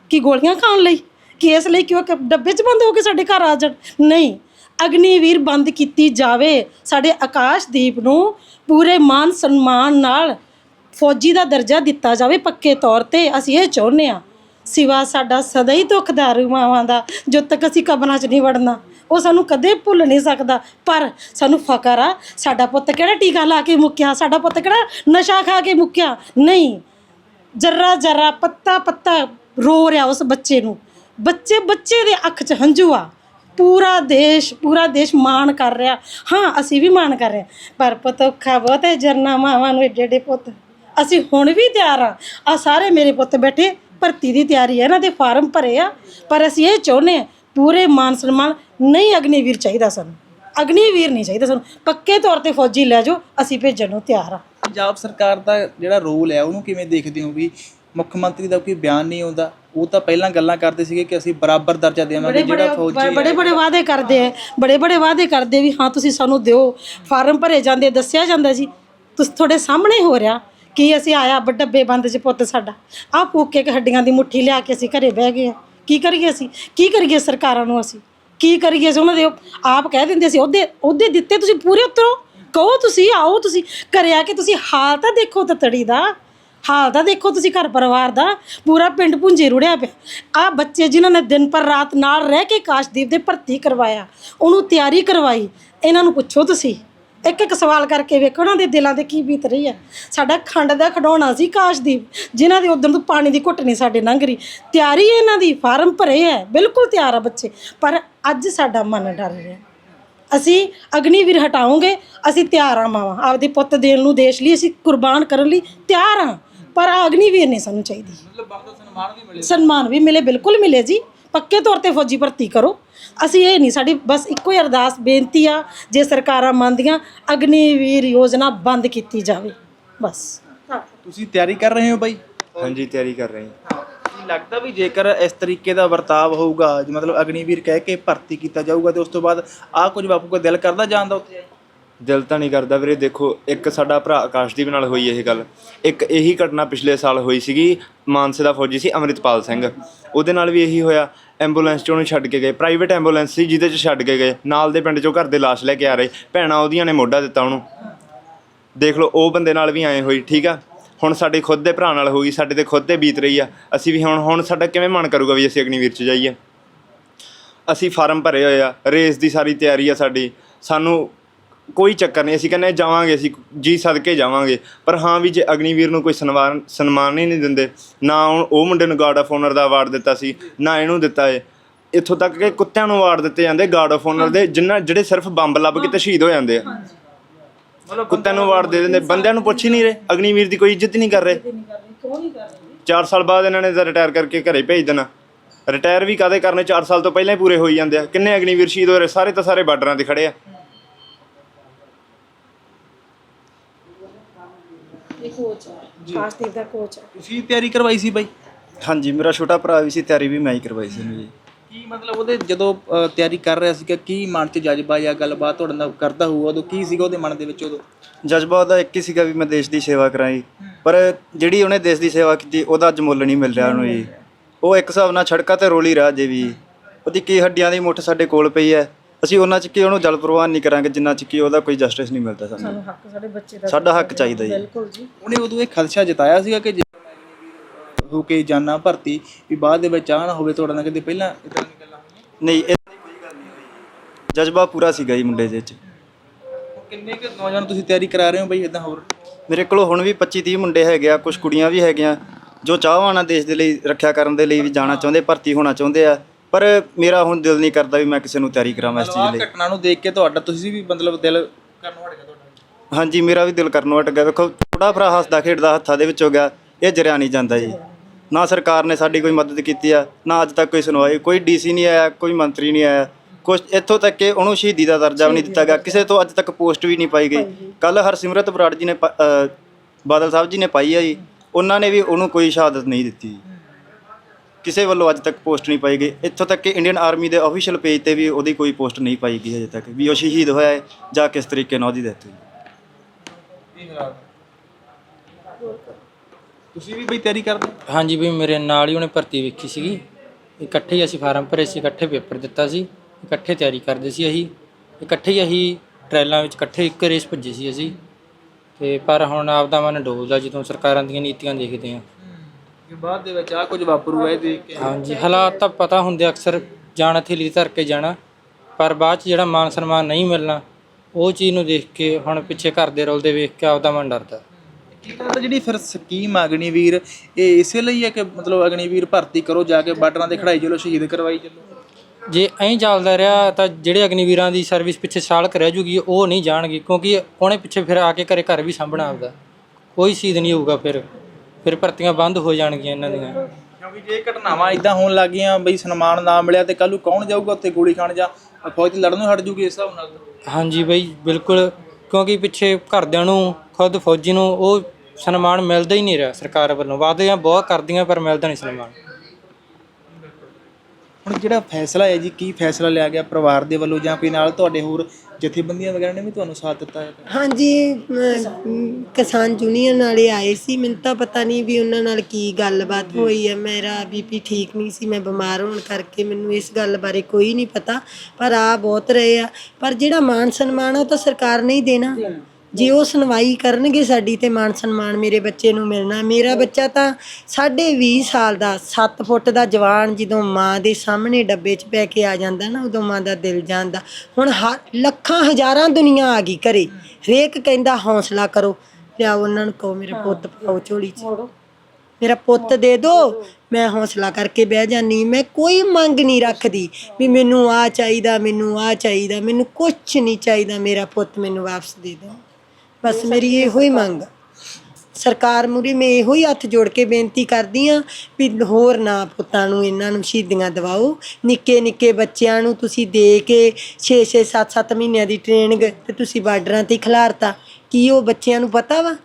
ਕੀ ਗੋਲੀਆਂ ਖਾਣ ਲਈ। ਕਿ ਇਸ ਲਈ ਕਿਉਂ ਡੱਬੇ 'ਚ ਬੰਦ ਹੋ ਕੇ ਸਾਡੇ ਘਰ ਆ ਜਾਣ। ਨਹੀਂ, ਅਗਨੀਵੀਰ ਬੰਦ ਕੀਤੀ ਜਾਵੇ। ਸਾਡੇ ਆਕਾਸ਼ਦੀਪ ਨੂੰ ਪੂਰੇ ਮਾਨ ਸਨਮਾਨ ਨਾਲ ਫੌਜੀ ਦਾ ਦਰਜਾ ਦਿੱਤਾ ਜਾਵੇ ਪੱਕੇ ਤੌਰ ਤੇ। ਅਸੀਂ ਇਹ ਚਾਹੁੰਦੇ ਆ ਸਿਵਾ ਸਾਡਾ ਸਦਾ ਹੀ ਦੁੱਖਦਾਰ ਮਾਵਾਂ ਦਾ, ਜਦ ਤੱਕ ਅਸੀਂ ਕਬਰਾਂ 'ਚ ਨਹੀਂ ਵੜਨਾ। ਉਹ ਸਾਨੂੰ ਕਦੇ ਭੁੱਲ ਨਹੀਂ ਸਕਦਾ। ਪਰ ਸਾਨੂੰ ਫਕਰ ਆ, ਸਾਡਾ ਪੁੱਤ ਕਿਹੜਾ ਟੀਕਾ ਲਾ ਕੇ ਮੁੱਕਿਆ? ਸਾਡਾ ਪੁੱਤ ਕਿਹੜਾ ਨਸ਼ਾ ਖਾ ਕੇ ਮੁੱਕਿਆ? ਨਹੀਂ। ਜਰਾ ਜਰਾ ਪੱਤਾ ਪੱਤਾ ਰੋ ਰਿਹਾ ਉਸ ਬੱਚੇ ਨੂੰ। ਬੱਚੇ ਬੱਚੇ ਦੇ ਅੱਖ 'ਚ ਹੰਝੂ ਆ। ਪੂਰਾ ਦੇਸ਼ ਪੂਰਾ ਦੇਸ਼ ਮਾਣ ਕਰ ਰਿਹਾ। ਹਾਂ, ਅਸੀਂ ਵੀ ਮਾਣ ਕਰ ਰਹੇ ਹਾਂ। ਪਰ ਪੁੱਤ ਔਖਾ ਬਹੁਤ ਹੈ ਜਰਨਾ ਮਾਵਾਂ ਨੂੰ ਏਡੇ ਏਡੇ ਪੁੱਤ। ਅਸੀਂ ਹੁਣ ਵੀ ਤਿਆਰ ਆ ਆ ਸਾਰੇ ਮੇਰੇ ਪੁੱਤ ਬੈਠੇ। ਭਰਤੀ ਦੀ ਤਿਆਰੀ ਹੈ ਇਹਨਾਂ ਦੇ ਫਾਰਮ ਭਰੇ ਆ ਪਰ ਅਸੀਂ ਇਹ ਚਾਹੁੰਦੇ ਆ ਪੂਰੇ ਮਾਨ ਸਨਮਾਨ ਨਹੀਂ ਅਗਨੀਵੀਰ ਚਾਹੀਦਾ ਸਾਨੂੰ। ਅਗਨੀਵੀਰ ਨਹੀਂ ਚਾਹੀਦਾ ਸਾਨੂੰ। ਪੱਕੇ ਤੌਰ ਤੇ ਫੌਜੀ ਲੈ ਜਾਓ ਅਸੀਂ ਭੇਜਣ ਨੂੰ ਤਿਆਰ ਆ। ਪੰਜਾਬ ਸਰਕਾਰ ਦਾ ਜਿਹੜਾ ਰੋਲ ਹੈ ਉਹਨੂੰ ਕਿਵੇਂ ਦੇਖਦੇ ਹੋ ਵੀ ਮੁੱਖ ਮੰਤਰੀ ਦਾ ਕੋਈ ਬਿਆਨ ਨਹੀਂ ਆਉਂਦਾ? ਉਹ ਤਾਂ ਪਹਿਲਾਂ ਗੱਲਾਂ ਕਰਦੇ ਸੀਗੇ ਕਿ ਅਸੀਂ ਬਰਾਬਰ ਦਰਜਾ ਦੇਵਾਂਗੇ ਜਿਹੜਾ ਫੌਜੀ ਬੜੇ ਬੜੇ ਵਾਅਦੇ ਕਰਦੇ ਆ ਬੜੇ ਬੜੇ ਵਾਅਦੇ ਕਰਦੇ ਵੀ ਹਾਂ ਤੁਸੀਂ ਸਾਨੂੰ ਦਿਓ। ਫਾਰਮ ਭਰੇ ਜਾਂਦੇ ਦੱਸਿਆ ਜਾਂਦਾ ਜੀ। ਤੁਸੀਂ ਤੁਹਾਡੇ ਸਾਹਮਣੇ ਹੋ ਰਿਹਾ। ਕੀ ਅਸੀਂ ਆਇਆ ਡੱਬੇ ਬੰਦ ਚ ਪੁੱਤ ਸਾਡਾ? ਆਹ ਫੂਕੇ ਕੇ ਹੱਡੀਆਂ ਦੀ ਮੁੱਠੀ ਲਿਆ ਕੇ ਅਸੀਂ ਘਰੇ ਬਹਿ ਗਏ ਆ। ਕੀ ਕਰੀਏ ਅਸੀਂ? ਕੀ ਕਰੀਏ ਸਰਕਾਰਾਂ ਨੂੰ ਅਸੀਂ? ਕੀ ਕਰੀਏ ਅਸੀਂ? ਉਹਨਾਂ ਦੇ ਆਪ ਕਹਿ ਦਿੰਦੇ ਸੀ, ਉਹਦੇ ਉਹਦੇ ਦਿੱਤੇ ਤੁਸੀਂ ਪੂਰੇ ਉਤਰੋ। ਕਹੋ ਤੁਸੀਂ, ਆਓ ਤੁਸੀਂ। ਘਰੇ ਆ ਕੇ ਤੁਸੀਂ ਹਾਲ ਤਾਂ ਦੇਖੋ ਤਤੜੀ ਦਾ। ਹਾਲ ਤਾਂ ਦੇਖੋ ਤੁਸੀਂ ਘਰ ਪਰਿਵਾਰ ਦਾ। ਪੂਰਾ ਪਿੰਡ ਪੁੰਜੇ ਰੁੜਿਆ ਪਿਆ। ਆ ਬੱਚੇ ਜਿਨ੍ਹਾਂ ਨੇ ਦਿਨ ਪਰ ਰਾਤ ਨਾਲ ਰਹਿ ਕੇ ਕਾਸ਼ਦੀਪ ਦੇ ਭਰਤੀ ਕਰਵਾਇਆ, ਉਹਨੂੰ ਤਿਆਰੀ ਕਰਵਾਈ। ਇਹਨਾਂ ਨੂੰ ਪੁੱਛੋ ਤੁਸੀਂ ਇੱਕ ਇੱਕ ਸਵਾਲ ਕਰਕੇ ਵੇਖੋ ਉਹਨਾਂ ਦੇ ਦਿਲਾਂ ਤੇ ਕੀ ਬੀਤ ਰਹੀ ਹੈ ਸਾਡਾ ਖੰਡ ਦਾ ਖਡਾਉਣਾ ਸੀ ਕਾਸ਼ਦੀਪ ਜਿਨ੍ਹਾਂ ਦੇ ਉਦੋਂ ਤੋਂ ਪਾਣੀ ਦੀ ਘੁੱਟ ਨਹੀਂ ਸਾਡੇ ਲੰਘ ਰਹੀ। ਤਿਆਰੀ ਇਹਨਾਂ ਦੀ ਫਾਰਮ ਭਰੇ ਹੈ ਬਿਲਕੁਲ ਤਿਆਰ ਆ ਬੱਚੇ। ਪਰ ਅੱਜ ਸਾਡਾ ਮਨ ਡਰ ਰਿਹਾ। ਅਸੀਂ ਅਗਨੀਵੀਰ ਹਟਾਉਂਗੇ ਅਸੀਂ ਤਿਆਰ ਆ ਮਾਵਾਂ। ਆਪਦੇ ਪੁੱਤ ਦੇਣ ਨੂੰ ਦੇਸ਼ ਲਈ ਅਸੀਂ ਕੁਰਬਾਨ ਕਰਨ ਲਈ ਤਿਆਰ ਆ। ਪਰ ਆਹ ਅਗਨੀਵੀਰ ਨਹੀਂ ਸਾਨੂੰ ਚਾਹੀਦੀ। ਮਤਲਬ ਬਾਬਾ ਸਨਮਾਨ ਵੀ ਮਿਲੇ। ਸਨਮਾਨ ਵੀ ਮਿਲੇ ਬਿਲਕੁਲ ਮਿਲੇ ਜੀ। ਪੱਕੇ ਤੌਰ ਤੇ ਫੌਜੀ ਭਰਤੀ ਕਰੋ। ਅਸੀਂ ਇਹ ਨਹੀਂ ਸਾਡੀ ਬਸ ਇੱਕੋ ਹੀ ਅਰਦਾਸ ਬੇਨਤੀ ਆ ਜੇ ਸਰਕਾਰਾਂ ਮੰਨਦੀਆਂ ਅਗਨੀਵੀਰ ਯੋਜਨਾ ਬੰਦ ਕੀਤੀ ਜਾਵੇ। ਬਸ। ਤੁਸੀਂ ਤਿਆਰੀ ਕਰ ਰਹੇ ਹੋ ਬਾਈ? ਹਾਂਜੀ ਤਿਆਰੀ ਕਰ ਰਹੇ ਹਾਂ। ਲੱਗਦਾ ਵੀ ਜੇਕਰ ਇਸ ਤਰੀਕੇ ਦਾ ਵਰਤਾਵ ਹੋਊਗਾ ਜੀ ਮਤਲਬ ਅਗਨੀਵੀਰ ਕਹਿ ਕੇ ਭਰਤੀ ਕੀਤਾ ਜਾਊਗਾ ਤੇ ਉਸ ਤੋਂ ਬਾਅਦ ਆਹ ਕੁਝ ਬਾਪੂ ਕੋ ਦਿਲ ਕਰਦਾ ਜਾਣ ਦਾ ਉੱਥੇ? ਦਿਲ ਤਾਂ ਨਹੀਂ ਕਰਦਾ ਵੀਰੇ, ਦੇਖੋ, ਇੱਕ ਸਾਡਾ ਭਰਾ ਆਕਾਸ਼ਦੀਪ ਨਾਲ ਹੋਈ ਇਹ ਗੱਲ। ਇੱਕ ਇਹੀ ਘਟਨਾ ਪਿਛਲੇ ਸਾਲ ਹੋਈ ਸੀਗੀ, ਮਾਨਸੇ ਦਾ ਫੌਜੀ ਸੀ ਅਮਰਿਤਪਾਲ ਸਿੰਘ। ਉਹਦੇ ਨਾਲ ਵੀ ਇਹੀ ਹੋਇਆ, ਐਂਬੂਲੈਂਸ 'ਚੋਂ ਉਹਨੂੰ ਛੱਡ ਕੇ ਗਏ। ਪ੍ਰਾਈਵੇਟ ਐਂਬੂਲੈਂਸ ਸੀ, ਜਿਹਦੇ 'ਚ ਛੱਡ ਕੇ ਗਏ। ਨਾਲ ਦੇ ਪਿੰਡ 'ਚੋਂ ਘਰ ਦੇ ਲਾਸ਼ ਲੈ ਕੇ ਆ ਰਹੇ। ਭੈਣਾਂ ਉਹਦੀਆਂ ਨੇ ਮੋਢਾ ਦਿੱਤਾ ਉਹਨੂੰ। ਦੇਖ ਲਓ, ਉਹ ਬੰਦੇ ਨਾਲ ਵੀ ਆਏ ਹੋਈ, ਠੀਕ ਆ? ਹੁਣ ਸਾਡੇ ਖੁਦ ਦੇ ਭਰਾ ਨਾਲ ਹੋਈ, ਸਾਡੇ ਤੇ ਖੁਦ ਤੇ ਬੀਤ ਰਹੀ ਆ। ਅਸੀਂ ਵੀ ਹੁਣ ਹੁਣ ਸਾਡਾ ਕਿਵੇਂ ਮਨ ਕਰੂਗਾ ਵੀ ਅਸੀਂ ਅਗਨੀਵੀਰ 'ਚ ਜਾਈਏ? ਅਸੀਂ ਫਾਰਮ ਭਰੇ ਹੋਏ ਆ, ਰੇਸ ਦੀ ਸਾਰੀ ਤਿਆਰੀ ਆ ਸਾਡੀ। ਸਾਨੂੰ ਕੋਈ ਚੱਕਰ ਨਹੀਂ। ਅਸੀਂ ਕਹਿੰਦੇ ਜਾਵਾਂਗੇ ਅਸੀਂ ਜੀ ਸਦਕੇ ਜਾਵਾਂਗੇ। ਪਰ ਹਾਂ ਵੀ ਜੇ ਅਗਨੀਵੀਰ ਨੂੰ ਕੋਈ ਸਨਮਾਨ ਸਨਮਾਨ ਹੀ ਨਹੀਂ ਦਿੰਦੇ ਨਾ ਉਹ ਉਹ ਮੁੰਡੇ ਨੂੰ ਗਾਰਡ ਆਫ ਆਨਰ ਦਾ ਅਵਾਰਡ ਦਿੱਤਾ ਸੀ ਨਾ ਇਹਨੂੰ ਦਿੱਤਾ ਏ ਇੱਥੋਂ ਤੱਕ ਕਿ ਕੁੱਤਿਆਂ ਨੂੰ ਅਵਾਰਡ ਦਿੱਤੇ ਜਾਂਦੇ ਗਾਰਡ ਆਫ ਆਨਰ ਦੇ ਜਿਨ੍ਹਾਂ ਜਿਹੜੇ ਸਿਰਫ ਬੰਬ ਲੱਭ ਕੇ ਤੇ ਸ਼ਹੀਦ ਹੋ ਜਾਂਦੇ ਆ। ਕੁੱਤਿਆਂ ਨੂੰ ਅਵਾਰਡ ਦੇ ਦਿੰਦੇ ਬੰਦਿਆਂ ਨੂੰ ਪੁੱਛ ਹੀ ਨਹੀਂ ਰਹੇ। ਅਗਨੀਵੀਰ ਦੀ ਕੋਈ ਇੱਜ਼ਤ ਹੀ ਨਹੀਂ ਕਰ ਰਹੇ। ਕਿਉਂ ਨਹੀਂ ਕਰ ਰਹੇ? 4 ਸਾਲ ਬਾਅਦ ਇਹਨਾਂ ਨੇ ਤਾਂ ਰਿਟਾਇਰ ਕਰਕੇ ਘਰੇ ਭੇਜ ਦੇਣਾ। ਰਿਟਾਇਰ ਵੀ ਕਾਦੇ ਕਰਨੇ? 4 ਸਾਲ ਤੋਂ ਪਹਿਲਾਂ ਹੀ ਪੂਰੇ ਹੋਈ ਜਾਂਦੇ ਆ। ਕਿੰਨੇ ਅਗਨੀਵੀਰ ਸ਼ਹੀਦ ਹੋਏ ਸਾਰੇ ਤਾਂ ਸਾਰੇ ਬਾਰਡਰਾਂ ਤੇ ਖੜੇ ਆ। ਇਹ ਕੋਚ ਹੈ ਕਾਸ਼ਦੀਪ ਦਾ ਕੋਚ ਹੈ ਤੁਸੀਂ ਤਿਆਰੀ ਕਰਵਾਈ ਸੀ ਬਾਈ? ਹਾਂਜੀ ਮੇਰਾ ਛੋਟਾ ਭਰਾ ਵੀ ਸੀ ਤਿਆਰੀ ਵੀ ਮੈਂ ਹੀ ਕਰਵਾਈ ਸੀ ਜੀ। ਕੀ ਮਤਲਬ ਉਹਦੇ ਜਦੋਂ ਅ, ਤਿਆਰੀ ਕਰ ਰਿਹਾ ਸੀਗਾ ਕੀ ਮਨ 'ਚ ਜਜ਼ਬਾ ਜਾਂ ਗੱਲਬਾਤ ਤੁਹਾਡੇ ਨਾਲ ਕਰਦਾ ਹੋਊਗਾ ਉਦੋਂ ਕੀ ਸੀਗਾ ਉਹਦੇ ਮਨ ਦੇ ਵਿੱਚ ਉਦੋਂ? ਜਜ਼ਬਾ ਉਹਦਾ ਇੱਕ ਹੀ ਸੀਗਾ ਵੀ ਮੈਂ ਦੇਸ਼ ਦੀ ਸੇਵਾ ਕਰਾਂ ਜੀ। ਪਰ ਜਿਹੜੀ ਉਹਨੇ ਦੇਸ਼ ਦੀ ਸੇਵਾ ਕੀਤੀ ਉਹਦਾ ਅੱਜ ਮੁੱਲ ਨਹੀਂ ਮਿਲ ਰਿਹਾ ਉਹਨੂੰ ਜੀ। ਉਹ ਇੱਕ ਹਿਸਾਬ ਨਾਲ ਛੜਕਾਂ ਤੇ ਰੋਲੀ ਰਿਹਾ ਜੇ ਵੀ। ਉਹਦੀ ਕੀ ਹੱਡੀਆਂ ਦੀ ਮੁੱਠ ਸਾਡੇ ਕੋਲ ਪਈ ਹੈ। ਅਸੀਂ ਉਹਨਾਂ ਚ ਕੀ ਉਹਨੂੰ ਜਲ ਪ੍ਰਵਾਨ ਨਹੀਂ ਕਰਾਂਗੇ ਜਿੰਨਾ ਚ ਕੀ ਉਹਦਾ ਕੋਈ ਜਸਟਿਸ ਨਹੀਂ ਮਿਲਦਾ ਸਾਨੂੰ। ਹੱਕ ਸਾਡੇ ਬੱਚੇ ਦਾ ਸਾਡਾ ਹੱਕ ਚਾਹੀਦਾ ਜੀ। ਬਿਲਕੁਲ ਜੀ। ਉਹਨੇ ਉਦੋਂ ਇਹ ਖਦਸ਼ਾ ਜਤਾਇਆ ਸੀਗਾ ਕਿ ਜੇ ਹੋ ਕੇ ਜਾਣਾ ਭਰਤੀ ਵੀ ਬਾਅਦ ਦੇ ਵਿੱਚ ਆ ਨਾ ਹੋਵੇ ਤੁਹਾਡਾ ਨਾਲ ਕਿਤੇ ਪਹਿਲਾਂ ਇਦਾਂ ਦੀ ਗੱਲਾਂ ਹੋਈਆਂ? ਨਹੀਂ ਇਹ ਕੋਈ ਗੱਲ ਨਹੀਂ ਹੋਈ। ਜਜ਼ਬਾ ਪੂਰਾ ਸੀਗਾ ਜੀ ਮੁੰਡੇ ਦੇ ਚ ਕਿੰਨੇ ਕੁ ਨੌਜਵਾਨ ਤੁਸੀਂ ਤਿਆਰੀ ਕਰਾ ਰਹੇ ਹੋ ਬਈ ਇਦਾਂ ਹੋਰ? ਮੇਰੇ ਕੋਲ ਹੁਣ ਵੀ 25 30 ਮੁੰਡੇ ਹੈਗੇ ਆ ਕੁਝ ਕੁੜੀਆਂ ਵੀ ਹੈਗੀਆਂ ਜੋ ਚਾਹਵਾਨ ਆ ਦੇਸ਼ ਦੇ ਲਈ ਰੱਖਿਆ ਕਰਨ ਦੇ ਲਈ ਵੀ ਜਾਣਾ ਚਾਹੁੰਦੇ ਭਰਤੀ ਹੋਣਾ ਚਾਹੁੰਦੇ ਆ। ਪਰ ਮੇਰਾ ਹੁਣ ਦਿਲ ਨਹੀਂ ਕਰਦਾ ਵੀ ਮੈਂ ਕਿਸੇ ਨੂੰ ਤਿਆਰੀ ਕਰਾਵਾਂ ਇਸ ਚੀਜ਼ ਲਈ। ਘਟਨਾ ਨੂੰ ਦੇਖ ਕੇ ਤੁਹਾਡਾ ਤੁਸੀਂ ਵੀ ਮਤਲਬ ਦਿਲ ਕਰਨ ਵੜ ਗਿਆ ਤੁਹਾਡਾ ਹਾਂਜੀ ਮੇਰਾ ਵੀ ਦਿਲ ਕਰਨ ਵਟ ਗਿਆ। ਵੇਖੋ ਛੋਟਾ ਭਰਾ ਹੱਸਦਾ ਖੇਡਦਾ ਹੱਥਾਂ ਦੇ ਵਿੱਚ ਹੋ ਗਿਆ ਇਹ ਜਰਿਆ ਨਹੀਂ ਜਾਂਦਾ ਜੀ। ਨਾ ਸਰਕਾਰ ਨੇ ਸਾਡੀ ਕੋਈ ਮਦਦ ਕੀਤੀ ਆ ਨਾ ਅੱਜ ਤੱਕ ਕੋਈ ਸੁਣਵਾਈ ਕੋਈ ਡੀਸੀ ਨਹੀਂ ਆਇਆ ਕੋਈ ਮੰਤਰੀ ਨਹੀਂ ਆਇਆ। ਕੁਛ ਇੱਥੋਂ ਤੱਕ ਕਿ ਉਹਨੂੰ ਸ਼ਹੀਦੀ ਦਾ ਦਰਜਾ ਵੀ ਨਹੀਂ ਦਿੱਤਾ ਗਿਆ। ਕਿਸੇ ਤੋਂ ਅੱਜ ਤੱਕ ਪੋਸਟ ਵੀ ਨਹੀਂ ਪਾਈ ਗਈ। ਕੱਲ ਹਰਸਿਮਰਤ ਬਰਾੜ ਜੀ ਨੇ ਬਾਦਲ ਸਾਹਿਬ ਜੀ ਨੇ ਪਾਈ ਆ ਜੀ। ਉਹਨਾਂ ਨੇ ਵੀ ਉਹਨੂੰ ਕੋਈ ਸ਼ਹਾਦਤ ਨਹੀਂ ਦਿੱਤੀ। ਕਿਸੇ ਵੱਲੋਂ ਅੱਜ ਤੱਕ ਪੋਸਟ ਨਹੀਂ ਪਾਈ ਗਈ। ਇੱਥੋਂ ਤੱਕ ਕਿ ਇੰਡੀਅਨ ਆਰਮੀ ਦੇ ਅਫੀਸ਼ੀਅਲ ਪੇਜ ਤੇ ਵੀ ਉਹਦੀ ਕੋਈ ਪੋਸਟ ਨਹੀਂ ਪਾਈ ਗਈ ਹਜੇ ਤੱਕ। ਵੀ ਉਹ ਸ਼ਹੀਦ ਹੋਇਆ ਹੈ ਜਾਂ ਕਿਸ ਤਰੀਕੇ ਨਾਲ ਉਹਦੀ ਡੈਥ ਹੋਈ। ਇਹ ਹਾਲਾਤ ਤੁਸੀਂ ਵੀ ਬਈ ਤਿਆਰੀ ਕਰਦੇ? ਹਾਂਜੀ ਵੀ ਮੇਰੇ ਨਾਲ ਹੀ ਉਹਨੇ ਭਰਤੀ ਵੇਖੀ ਸੀਗੀ। ਇਕੱਠੇ ਹੀ ਅਸੀਂ ਫਾਰਮ ਭਰੇ ਸੀ ਇਕੱਠੇ ਪੇਪਰ ਦਿੱਤਾ ਸੀ ਇਕੱਠੇ ਤਿਆਰੀ ਕਰਦੇ ਸੀ ਅਸੀਂ। ਇਕੱਠੇ ਹੀ ਅਸੀਂ ਟ੍ਰੈਲਾਂ ਵਿੱਚ ਇਕੱਠੇ ਇੱਕ ਰੇਸ ਭੱਜੇ ਸੀ ਅਸੀਂ। ਤੇ ਪਰ ਹੁਣ ਆਪਦਾ ਮਨ ਡੋਲਦਾ ਜਦੋਂ ਸਰਕਾਰਾਂ ਦੀਆਂ ਨੀਤੀਆਂ ਦੇਖਦੇ ਹਾਂ। ਕਿ ਬਾਅਦ ਦੇ ਵਿੱਚ ਆ ਕੁਝ ਵਾਪਰੂਗਾ ਇਹ ਦੇਖ ਕੇ ਹਾਂਜੀ ਹਾਲਾਤ ਤਾਂ ਪਤਾ ਹੁੰਦੇ ਅਕਸਰ ਜਾਣਾ ਥੇਲੀ ਧਰ ਕੇ ਜਾਣਾ ਪਰ ਬਾਅਦ ਚ ਜਿਹੜਾ ਮਾਨ ਸਨਮਾਨ ਨਹੀਂ ਮਿਲਣਾ ਉਹ ਚੀਜ਼ ਨੂੰ ਦੇਖ ਕੇ ਹੁਣ ਪਿੱਛੇ ਘਰ ਦੇ ਰੋਲਦੇ ਵੇਖ ਕੇ ਆਪਦਾ ਮਨ ਡਰਦਾ। ਲੱਗਦਾ ਜਿਹੜੀ ਫਿਰ ਸਕੀਮ ਅਗਨੀਵੀਰ ਇਹ ਇਸੇ ਲਈ ਹੈ ਕਿ ਮਤਲਬ ਅਗਨੀਵੀਰ ਭਰਤੀ ਕਰੋ ਜਾ ਕੇ ਬਾਰਡਰਾਂ ਤੇ ਖੜਾਈ ਚਲੋ ਸ਼ਹੀਦ ਕਰਵਾਈ ਚਲੋ? ਜੇ ਐਂ ਚੱਲਦਾ ਰਿਹਾ ਤਾਂ ਜਿਹੜੇ ਅਗਨੀਵੀਰਾਂ ਦੀ ਸਰਵਿਸ ਪਿੱਛੇ ਸਾਲਕ ਰਹਿ ਜੂਗੀ ਉਹ ਨਹੀਂ ਜਾਣਗੇ ਕਿਉਂਕਿ ਉਹਨੇ ਪਿੱਛੇ ਫਿਰ ਆ ਕੇ ਘਰੇ ਘਰ ਵੀ ਸਾਂਭਣਾ ਆਪਦਾ। ਕੋਈ ਸ਼ਹੀਦ ਨਹੀਂ ਹੋਊਗਾ ਫਿਰ। ਫਿਰ ਭਰਤੀਆਂ ਬੰਦ ਹੋ ਜਾਣਗੀਆਂ ਇਹਨਾਂ ਦੀਆਂ। ਕਿਉਂਕਿ ਜੇ ਘਟਨਾਵਾਂ ਇਦਾਂ ਹੋਣ ਲੱਗੀਆਂ ਬਈ ਸਨਮਾਨ ਨਾ ਮਿਲਿਆ ਤੇ ਕੱਲ ਕੌਣ ਜਾਊਗਾ ਉੱਥੇ ਗੋਲੀ ਖਾਣ ਜਾਂ ਫੌਜ ਤੇ ਲੜਨ ਹਟ ਜੂਗੀ ਇਸ ਹਿਸਾਬ ਨਾਲ? ਹਾਂਜੀ ਬਈ ਬਿਲਕੁਲ। ਕਿਉਂਕਿ ਪਿੱਛੇ ਘਰਦਿਆਂ ਨੂੰ ਖੁਦ ਫੌਜੀ ਨੂੰ ਉਹ ਸਨਮਾਨ ਮਿਲਦਾ ਹੀ ਨਹੀਂ ਰਿਹਾ ਸਰਕਾਰ ਵੱਲੋਂ। ਵਾਅਦੇ ਬਹੁਤ ਕਰਦੀਆਂ ਪਰ ਮਿਲਦਾ ਨਹੀਂ ਸਨਮਾਨ। ਹੁਣ ਜਿਹੜਾ ਫੈਸਲਾ ਹੈ ਜੀ ਕੀ ਫੈਸਲਾ ਲਿਆ ਗਿਆ? ਪਰਿਵਾਰ ਦੇ ਵੱਲੋਂ ਜਾਂ ਕੋਈ ਨਾਲ ਤੁਹਾਡੇ ਹੋਰ ਜਥੇਬੰਦੀਆਂ ਵਗੈਰਾ ਨੇ ਵੀ ਤੁਹਾਨੂੰ ਸਾਥ ਦਿੱਤਾ ਹੈ? ਹਾਂਜੀ ਅਮ, ਕਿਸਾਨ ਯੂਨੀਅਨ ਵਾਲੇ ਆਏ ਸੀ। ਮੈਨੂੰ ਤਾਂ ਪਤਾ ਨਹੀਂ ਵੀ ਉਹਨਾਂ ਨਾਲ ਕੀ ਗੱਲਬਾਤ ਹੋਈ ਹੈ ਮੇਰਾ ਬੀਪੀ ਠੀਕ ਨਹੀਂ ਸੀ ਮੈਂ ਬਿਮਾਰ ਹੋਣ ਕਰਕੇ ਮੈਨੂੰ ਇਸ ਗੱਲ ਬਾਰੇ ਕੋਈ ਨਹੀਂ ਪਤਾ। ਪਰ ਆ ਬਹੁਤ ਰਹੇ ਆ। ਪਰ ਜਿਹੜਾ ਮਾਨ ਸਨਮਾਨ ਆ ਉਹ ਤਾਂ ਸਰਕਾਰ ਨੇ ਹੀ ਦੇਣਾ। ਜੇ ਉਹ ਸੁਣਵਾਈ ਕਰਨਗੇ ਸਾਡੀ ਤੇ ਮਾਨ ਸਨਮਾਨ ਮੇਰੇ ਬੱਚੇ ਨੂੰ ਮਿਲਣਾ। ਮੇਰਾ ਬੱਚਾ ਤਾਂ ਸਾਢੇ 20 ਸਾਲ ਦਾ 7 ਫੁੱਟ ਦਾ ਜਵਾਨ ਜਦੋਂ ਮਾਂ ਦੇ ਸਾਹਮਣੇ ਡੱਬੇ 'ਚ ਪੈ ਕੇ ਆ ਜਾਂਦਾ ਨਾ ਉਦੋਂ ਮਾਂ ਦਾ ਦਿਲ ਜਾਂਦਾ। ਹੁਣ ਲੱਖਾਂ ਹਜ਼ਾਰਾਂ ਦੁਨੀਆ ਆ ਗਈ ਘਰੇ। ਹਰੇਕ ਕਹਿੰਦਾ ਹੌਸਲਾ ਕਰੋ। ਲਿਆਓ ਉਹਨਾਂ ਨੂੰ ਕਹੋ ਮੇਰਾ ਪੁੱਤ ਪਾਓ ਝੋਲੀ 'ਚ। ਮੇਰਾ ਪੁੱਤ ਦੇ ਦਿਓ ਮੈਂ ਹੌਸਲਾ ਕਰਕੇ ਬਹਿ ਜਾਨੀ ਮੈਂ ਕੋਈ ਮੰਗ ਨਹੀਂ ਰੱਖਦੀ ਵੀ ਮੈਨੂੰ ਆ ਚਾਹੀਦਾ ਮੈਨੂੰ ਆ ਚਾਹੀਦਾ ਮੈਨੂੰ ਕੁਝ ਨਹੀਂ ਚਾਹੀਦਾ। ਮੇਰਾ ਪੁੱਤ ਮੈਨੂੰ ਵਾਪਸ ਦੇ ਦੇ ਬਸ ਮੇਰੀ ਇਹੋ ਹੀ ਮੰਗ ਆ। ਸਰਕਾਰ ਮੂਰੇ ਮੈਂ ਇਹੋ ਹੀ ਹੱਥ ਜੋੜ ਕੇ ਬੇਨਤੀ ਕਰਦੀ ਆ ਵੀ ਹੋਰ ਨਾ ਪੁੱਤਾਂ ਨੂੰ ਇਹਨਾਂ ਨੂੰ ਸ਼ਹੀਦੀਆਂ ਦਿਵਾਓ। ਨਿੱਕੇ ਨਿੱਕੇ ਬੱਚਿਆਂ ਨੂੰ ਤੁਸੀਂ ਦੇ ਕੇ 6 6 7 7 ਮਹੀਨਿਆਂ ਦੀ ਟ੍ਰੇਨਿੰਗ ਤੇ ਤੁਸੀਂ ਬਾਰਡਰਾਂ ਤੇ ਖਿਲਾਰਤਾ। ਕੀ ਉਹ ਬੱਚਿਆਂ ਨੂੰ ਪਤਾ ਵਾ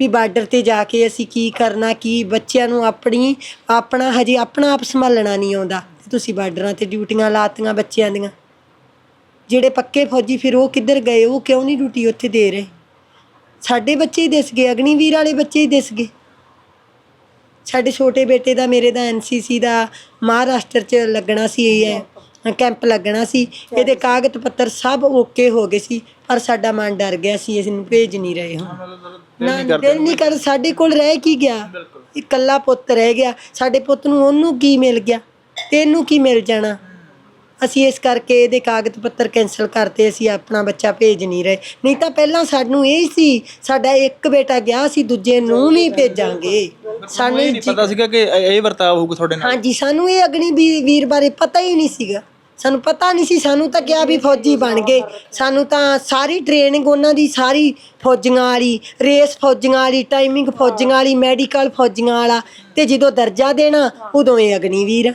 ਵੀ ਬਾਰਡਰ ਤੇ ਜਾ ਕੇ ਅਸੀਂ ਕੀ ਕਰਨਾ, ਕੀ ਬੱਚਿਆਂ ਨੂੰ ਆਪਣੀ, ਆਪਣਾ ਹਜੇ ਆਪਣਾ ਆਪ ਸੰਭਾਲਣਾ ਨਹੀਂ ਆਉਂਦਾ। ਤੇ ਤੁਸੀਂ ਬਾਰਡਰਾਂ ਤੇ ਡਿਊਟੀਆਂ ਲਾਤੀਆਂ ਬੱਚਿਆਂ ਦੀਆਂ। ਜਿਹੜੇ ਪੱਕੇ ਫੌਜੀ ਫਿਰ ਉਹ ਕਿੱਧਰ ਗਏ? ਉਹ ਕਿਉਂ ਨਹੀਂ ਡਿਊਟੀ ਉੱਥੇ ਦੇ ਰਹੇ? ਸਾਡੇ ਬੱਚੇ ਹੀ ਦਿਸ ਗਏ ਅਗਨੀਵੀਰ ਵਾਲੇ ਬੱਚੇ ਹੀ ਦਿਸ ਗਏ। ਸਾਡੇ ਛੋਟੇ ਬੇਟੇ ਦਾ ਮੇਰੇ ਦਾ ਐਨਸੀਸੀ ਦਾ ਮਹਾਰਾਸ਼ਟਰ 'ਚ ਲੱਗਣਾ ਸੀ ਇਹ ਕੈਂਪ ਲੱਗਣਾ ਸੀ। ਇਹਦੇ ਕਾਗਜ਼ ਪੱਤਰ ਸਭ ਓਕੇ ਹੋ ਗਏ ਸੀ ਪਰ ਸਾਡਾ ਮਨ ਡਰ ਗਿਆ ਸੀ ਇਸ ਨੂੰ ਭੇਜ ਨਹੀਂ ਰਹੇ ਹੁਣ ਨਾ ਦਿਲ ਨਹੀਂ ਕਰ ਸਾਡੇ ਕੋਲ ਰਹਿ ਕੀ ਗਿਆ? ਇਕੱਲਾ ਪੁੱਤ ਰਹਿ ਗਿਆ। ਸਾਡੇ ਪੁੱਤ ਨੂੰ ਉਹਨੂੰ ਕੀ ਮਿਲ ਗਿਆ? ਤੈਨੂੰ ਕੀ ਮਿਲ ਜਾਣਾ? ਅਸੀਂ ਇਸ ਕਰਕੇ ਇਹਦੇ ਕਾਗਜ਼ ਪੱਤਰ ਕੈਨਸਲ ਕਰਤੇ ਅਸੀਂ ਆਪਣਾ ਬੱਚਾ ਭੇਜ ਨਹੀਂ ਰਹੇ। ਨਹੀਂ ਤਾਂ ਪਹਿਲਾਂ ਸਾਨੂੰ ਇਹ ਸੀ ਸਾਡਾ ਇੱਕ ਬੇਟਾ ਗਿਆ ਸੀ ਦੂਜੇ ਨੂੰ ਵੀ ਭੇਜਾਂਗੇ। ਸਾਨੂੰ ਨਹੀਂ ਪਤਾ ਸੀਗਾ ਕਿ ਇਹ ਇਹ ਵਰਤਾਅ ਹੋਊਗਾ ਤੁਹਾਡੇ ਨਾਲ। ਹਾਂਜੀ ਸਾਨੂੰ ਇਹ ਅਗਨੀ ਵੀਰ ਬਾਰੇ ਪਤਾ ਹੀ ਨਹੀਂ ਸੀਗਾ। ਸਾਨੂੰ ਪਤਾ ਨਹੀਂ ਸੀ ਸਾਨੂੰ ਤਾਂ ਕਿਹਾ ਵੀ ਫੌਜੀ ਬਣ ਗਏ। ਸਾਨੂੰ ਤਾਂ ਸਾਰੀ ਟ੍ਰੇਨਿੰਗ ਉਹਨਾਂ ਦੀ ਸਾਰੀ ਫੌਜੀਆਂ ਵਾਲੀ ਰੇਸ ਫੌਜੀਆਂ ਵਾਲੀ ਟਾਈਮਿੰਗ ਫੌਜੀਆਂ ਵਾਲੀ ਮੈਡੀਕਲ ਫੌਜੀਆਂ ਵਾਲਾ ਤੇ ਜਦੋਂ ਦਰਜਾ ਦੇਣਾ ਉਦੋਂ ਇਹ ਅਗਨੀਵੀਰ।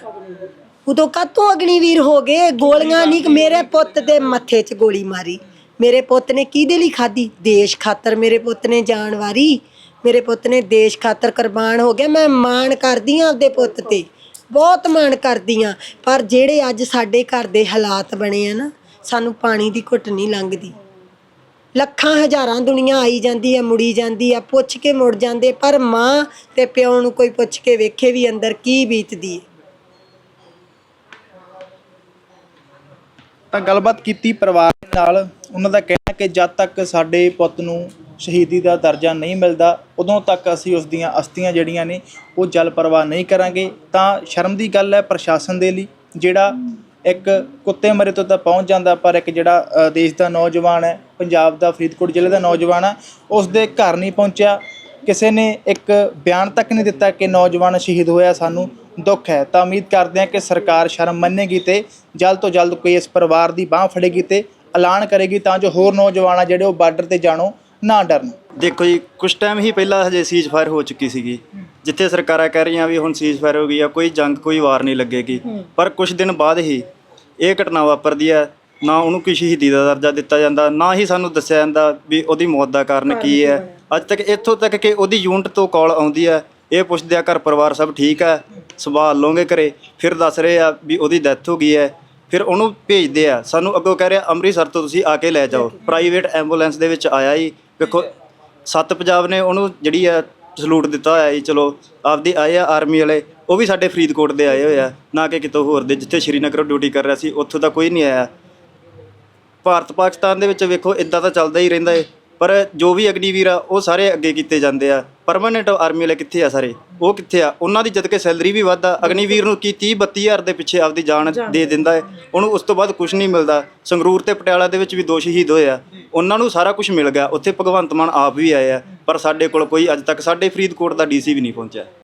ਉਦੋਂ ਕਾਤੋਂ ਅਗਨੀਵੀਰ ਹੋ ਗਏ? ਗੋਲੀਆਂ ਨਹੀਂ ਕਿ ਮੇਰੇ ਪੁੱਤ ਦੇ ਮੱਥੇ 'ਚ ਗੋਲੀ ਮਾਰੀ। ਮੇਰੇ ਪੁੱਤ ਨੇ ਕਿਹਦੇ ਲਈ ਖਾਧੀ? ਦੇਸ਼ ਖਾਤਰ ਮੇਰੇ ਪੁੱਤ ਨੇ ਜਾਨ ਵਾਰੀ। ਮੇਰੇ ਪੁੱਤ ਨੇ ਦੇਸ਼ ਖਾਤਰ ਕੁਰਬਾਨ ਹੋ ਗਿਆ। ਮੈਂ ਮਾਣ ਕਰਦੀ ਆ ਆਪਦੇ ਪੁੱਤ ਤੇ। ਬਹੁਤ ਮਾਣ ਕਰਦੀ ਆ ਪਰ ਜਿਹੜੇ ਅੱਜ ਸਾਡੇ ਘਰ ਦੇ ਹਾਲਾਤ ਬਣੇ ਆ ਨਾ ਸਾਨੂੰ ਪਾਣੀ ਦੀ ਘੁੱਟ ਨਹੀਂ ਲੰਘਦੀ। ਲੱਖਾਂ ਹਜ਼ਾਰਾਂ ਦੁਨੀਆ ਆਈ ਜਾਂਦੀ ਹੈ ਮੁੜੀ ਜਾਂਦੀ ਹੈ ਪੁੱਛ ਕੇ ਮੁੜ ਜਾਂਦੇ। ਪਰ ਮਾਂ ਤੇ ਪਿਓ ਨੂੰ ਕੋਈ ਪੁੱਛ ਕੇ ਵੇਖੇ ਵੀ ਅੰਦਰ ਕੀ ਬੀਤਦੀ ਹੈ। ਤਾਂ ਗੱਲਬਾਤ ਕੀਤੀ ਪਰਿਵਾਰ ਨਾਲ। ਉਹਨਾਂ ਦਾ ਕਹਿਣਾ ਕਿ ਜਦ ਤੱਕ ਸਾਡੇ ਪੁੱਤ ਨੂੰ ਸ਼ਹੀਦੀ ਦਾ ਦਰਜਾ ਨਹੀਂ ਮਿਲਦਾ, ਉਦੋਂ ਤੱਕ ਅਸੀਂ ਉਸ ਦੀਆਂ ਅਸਥੀਆਂ ਜਿਹੜੀਆਂ ਨੇ, ਉਹ ਜਲ ਪ੍ਰਵਾਹ ਨਹੀਂ ਕਰਾਂਗੇ। ਤਾਂ ਸ਼ਰਮ ਦੀ ਗੱਲ ਹੈ ਪ੍ਰਸ਼ਾਸਨ ਦੇ ਲਈ, ਜਿਹੜਾ ਇੱਕ ਕੁੱਤੇ ਮਰੇ ਤੋਂ ਤਾਂ ਪਹੁੰਚ ਜਾਂਦਾ, ਪਰ ਇੱਕ ਜਿਹੜਾ ਦੇਸ਼ ਦਾ ਨੌਜਵਾਨ ਹੈ, ਪੰਜਾਬ ਦਾ ਫਰੀਦਕੋਟ ਜ਼ਿਲ੍ਹੇ ਦਾ ਨੌਜਵਾਨ ਹੈ ਉਸ ਦੇ ਘਰ ਨਹੀਂ ਪਹੁੰਚਿਆ। ਕਿਸੇ ਨੇ ਇੱਕ ਬਿਆਨ ਤੱਕ ਨਹੀਂ ਦਿੱਤਾ ਕਿ ਨੌਜਵਾਨ ਸ਼ਹੀਦ ਹੋਇਆ ਸਾਨੂੰ। ਦੁੱਖ ਹੈ। ਤਾਂ ਉਮੀਦ ਕਰਦੇ ਹਾਂ ਕਿ ਸਰਕਾਰ ਸ਼ਰਮ ਮੰਨੇਗੀ ਤੇ ਜਲਦ ਤੋਂ ਜਲਦ ਕੋਈ ਇਸ ਪਰਿਵਾਰ ਦੀ ਬਾਹ ਫੜੇਗੀ ਤੇ ਐਲਾਨ ਕਰੇਗੀ ਤਾਂ ਜੋ ਹੋਰ ਨੌਜਵਾਨ ਆ ਜਿਹੜੇ ਉਹ ਬਾਰਡਰ ਤੇ ਜਾਣੋ ਨਾ ਡਰਨ। ਦੇਖੋ ਜੀ ਕੁਝ ਟਾਈਮ ਹੀ ਪਹਿਲਾਂ ਹਜੇ ਸੀਜ਼ ਫਾਇਰ ਹੋ ਚੁੱਕੀ ਸੀਗੀ। ਜਿੱਥੇ ਸਰਕਾਰਾਂ ਕਹਿ ਰਹੀਆਂ ਵੀ ਹੁਣ ਸੀਜ਼ ਫਾਇਰ ਹੋ ਗਈ ਆ ਕੋਈ ਜੰਗ ਕੋਈ ਵਾਰ ਨਹੀਂ ਲੱਗੇਗੀ। ਪਰ ਕੁਝ ਦਿਨ ਬਾਅਦ ਹੀ ਇਹ ਘਟਨਾ ਵਾਪਰਦੀ ਹੈ। ਨਾ ਉਹਨੂੰ ਕੋਈ ਸ਼ਹੀਦੀ ਦਾ ਦਰਜਾ ਦਿੱਤਾ ਜਾਂਦਾ ਨਾ ਹੀ ਸਾਨੂੰ ਦੱਸਿਆ ਜਾਂਦਾ ਵੀ ਉਹਦੀ ਮੌਤ ਦਾ ਕਾਰਨ ਕੀ ਹੈ। ਅੱਜ ਤੱਕ ਇੱਥੋਂ ਤੱਕ ਕਿ ਉਹਦੀ ਯੂਨਿਟ ਤੋਂ ਕਾਲ ਆਉਂਦੀ ਹੈ। ਇਹ ਪੁੱਛਦੇ ਆ ਘਰ ਪਰਿਵਾਰ ਸਭ ਠੀਕ ਹੈ? ਸੰਭਾਲ ਲਓਗੇ ਘਰੇ? ਫਿਰ ਦੱਸ ਰਹੇ ਆ ਵੀ ਉਹਦੀ ਡੈਥ ਹੋ ਗਈ ਹੈ। ਫਿਰ ਉਹਨੂੰ ਭੇਜਦੇ ਆ ਸਾਨੂੰ ਅੱਗੋਂ ਕਹਿ ਰਿਹਾ ਅੰਮ੍ਰਿਤਸਰ ਤੋਂ ਤੁਸੀਂ ਆ ਕੇ ਲੈ ਜਾਓ। ਪ੍ਰਾਈਵੇਟ ਐਂਬੂਲੈਂਸ ਦੇ ਵਿੱਚ ਆਇਆ ਜੀ। ਵੇਖੋ ਸੱਤ ਪੰਜਾਬ ਨੇ ਉਹਨੂੰ ਜਿਹੜੀ ਆ ਸਲੂਟ ਦਿੱਤਾ ਹੋਇਆ ਜੀ ਚਲੋ ਆਪਦੀ ਆਏ ਆ ਆਰਮੀ ਵਾਲੇ ਉਹ ਵੀ ਸਾਡੇ ਫਰੀਦਕੋਟ ਦੇ ਆਏ ਹੋਏ ਆ ਨਾ ਕਿ ਕਿਤੋਂ ਹੋਰ ਦੇ ਜਿੱਥੇ ਸ਼੍ਰੀਨਗਰ ਡਿਊਟੀ ਕਰ ਰਿਹਾ ਸੀ ਉੱਥੋਂ ਦਾ ਕੋਈ ਨਹੀਂ ਆਇਆ। ਭਾਰਤ ਪਾਕਿਸਤਾਨ ਦੇ ਵਿੱਚ ਵੇਖੋ ਇਦਾਂ ਤਾਂ ਚੱਲਦਾ ਹੀ ਰਹਿੰਦਾ ਏ। ਪਰ ਜੋ ਵੀ ਅਗਨੀਵੀਰ ਆ ਉਹ ਸਾਰੇ ਅੱਗੇ ਕੀਤੇ ਜਾਂਦੇ ਆ। ਪਰਮਾਨੈਂਟ ਆਰਮੀ ਵਾਲੇ ਕਿੱਥੇ ਆ ਸਾਰੇ? ਉਹ ਕਿੱਥੇ ਆ? ਉਹਨਾਂ ਦੀ ਜਦ ਕਿ ਸੈਲਰੀ ਵੀ ਵੱਧ ਆ। ਅਗਨੀਵੀਰ ਨੂੰ ਕੀ 30 32000 ਦੇ ਪਿੱਛੇ ਆਪਦੀ ਜਾਨ ਦੇ ਦਿੰਦਾ ਏ। ਉਹਨੂੰ ਉਸ ਤੋਂ ਬਾਅਦ ਕੁਝ ਨਹੀਂ ਮਿਲਦਾ। ਸੰਗਰੂਰ ਤੇ ਪਟਿਆਲਾ ਦੇ ਵਿੱਚ ਵੀ ਦੋ ਸ਼ਹੀਦ ਹੋਏ ਆ। ਉਹਨਾਂ ਨੂੰ ਸਾਰਾ ਕੁਝ ਮਿਲ ਗਿਆ। ਉੱਥੇ ਭਗਵੰਤ ਮਾਨ ਆਪ ਵੀ ਆਏ ਆ। ਪਰ ਸਾਡੇ ਕੋਲ ਕੋਈ ਅੱਜ ਤੱਕ ਸਾਡੇ ਫਰੀਦਕੋਟ ਦਾ ਡੀਸੀ ਵੀ ਨਹੀਂ ਪਹੁੰਚਿਆ।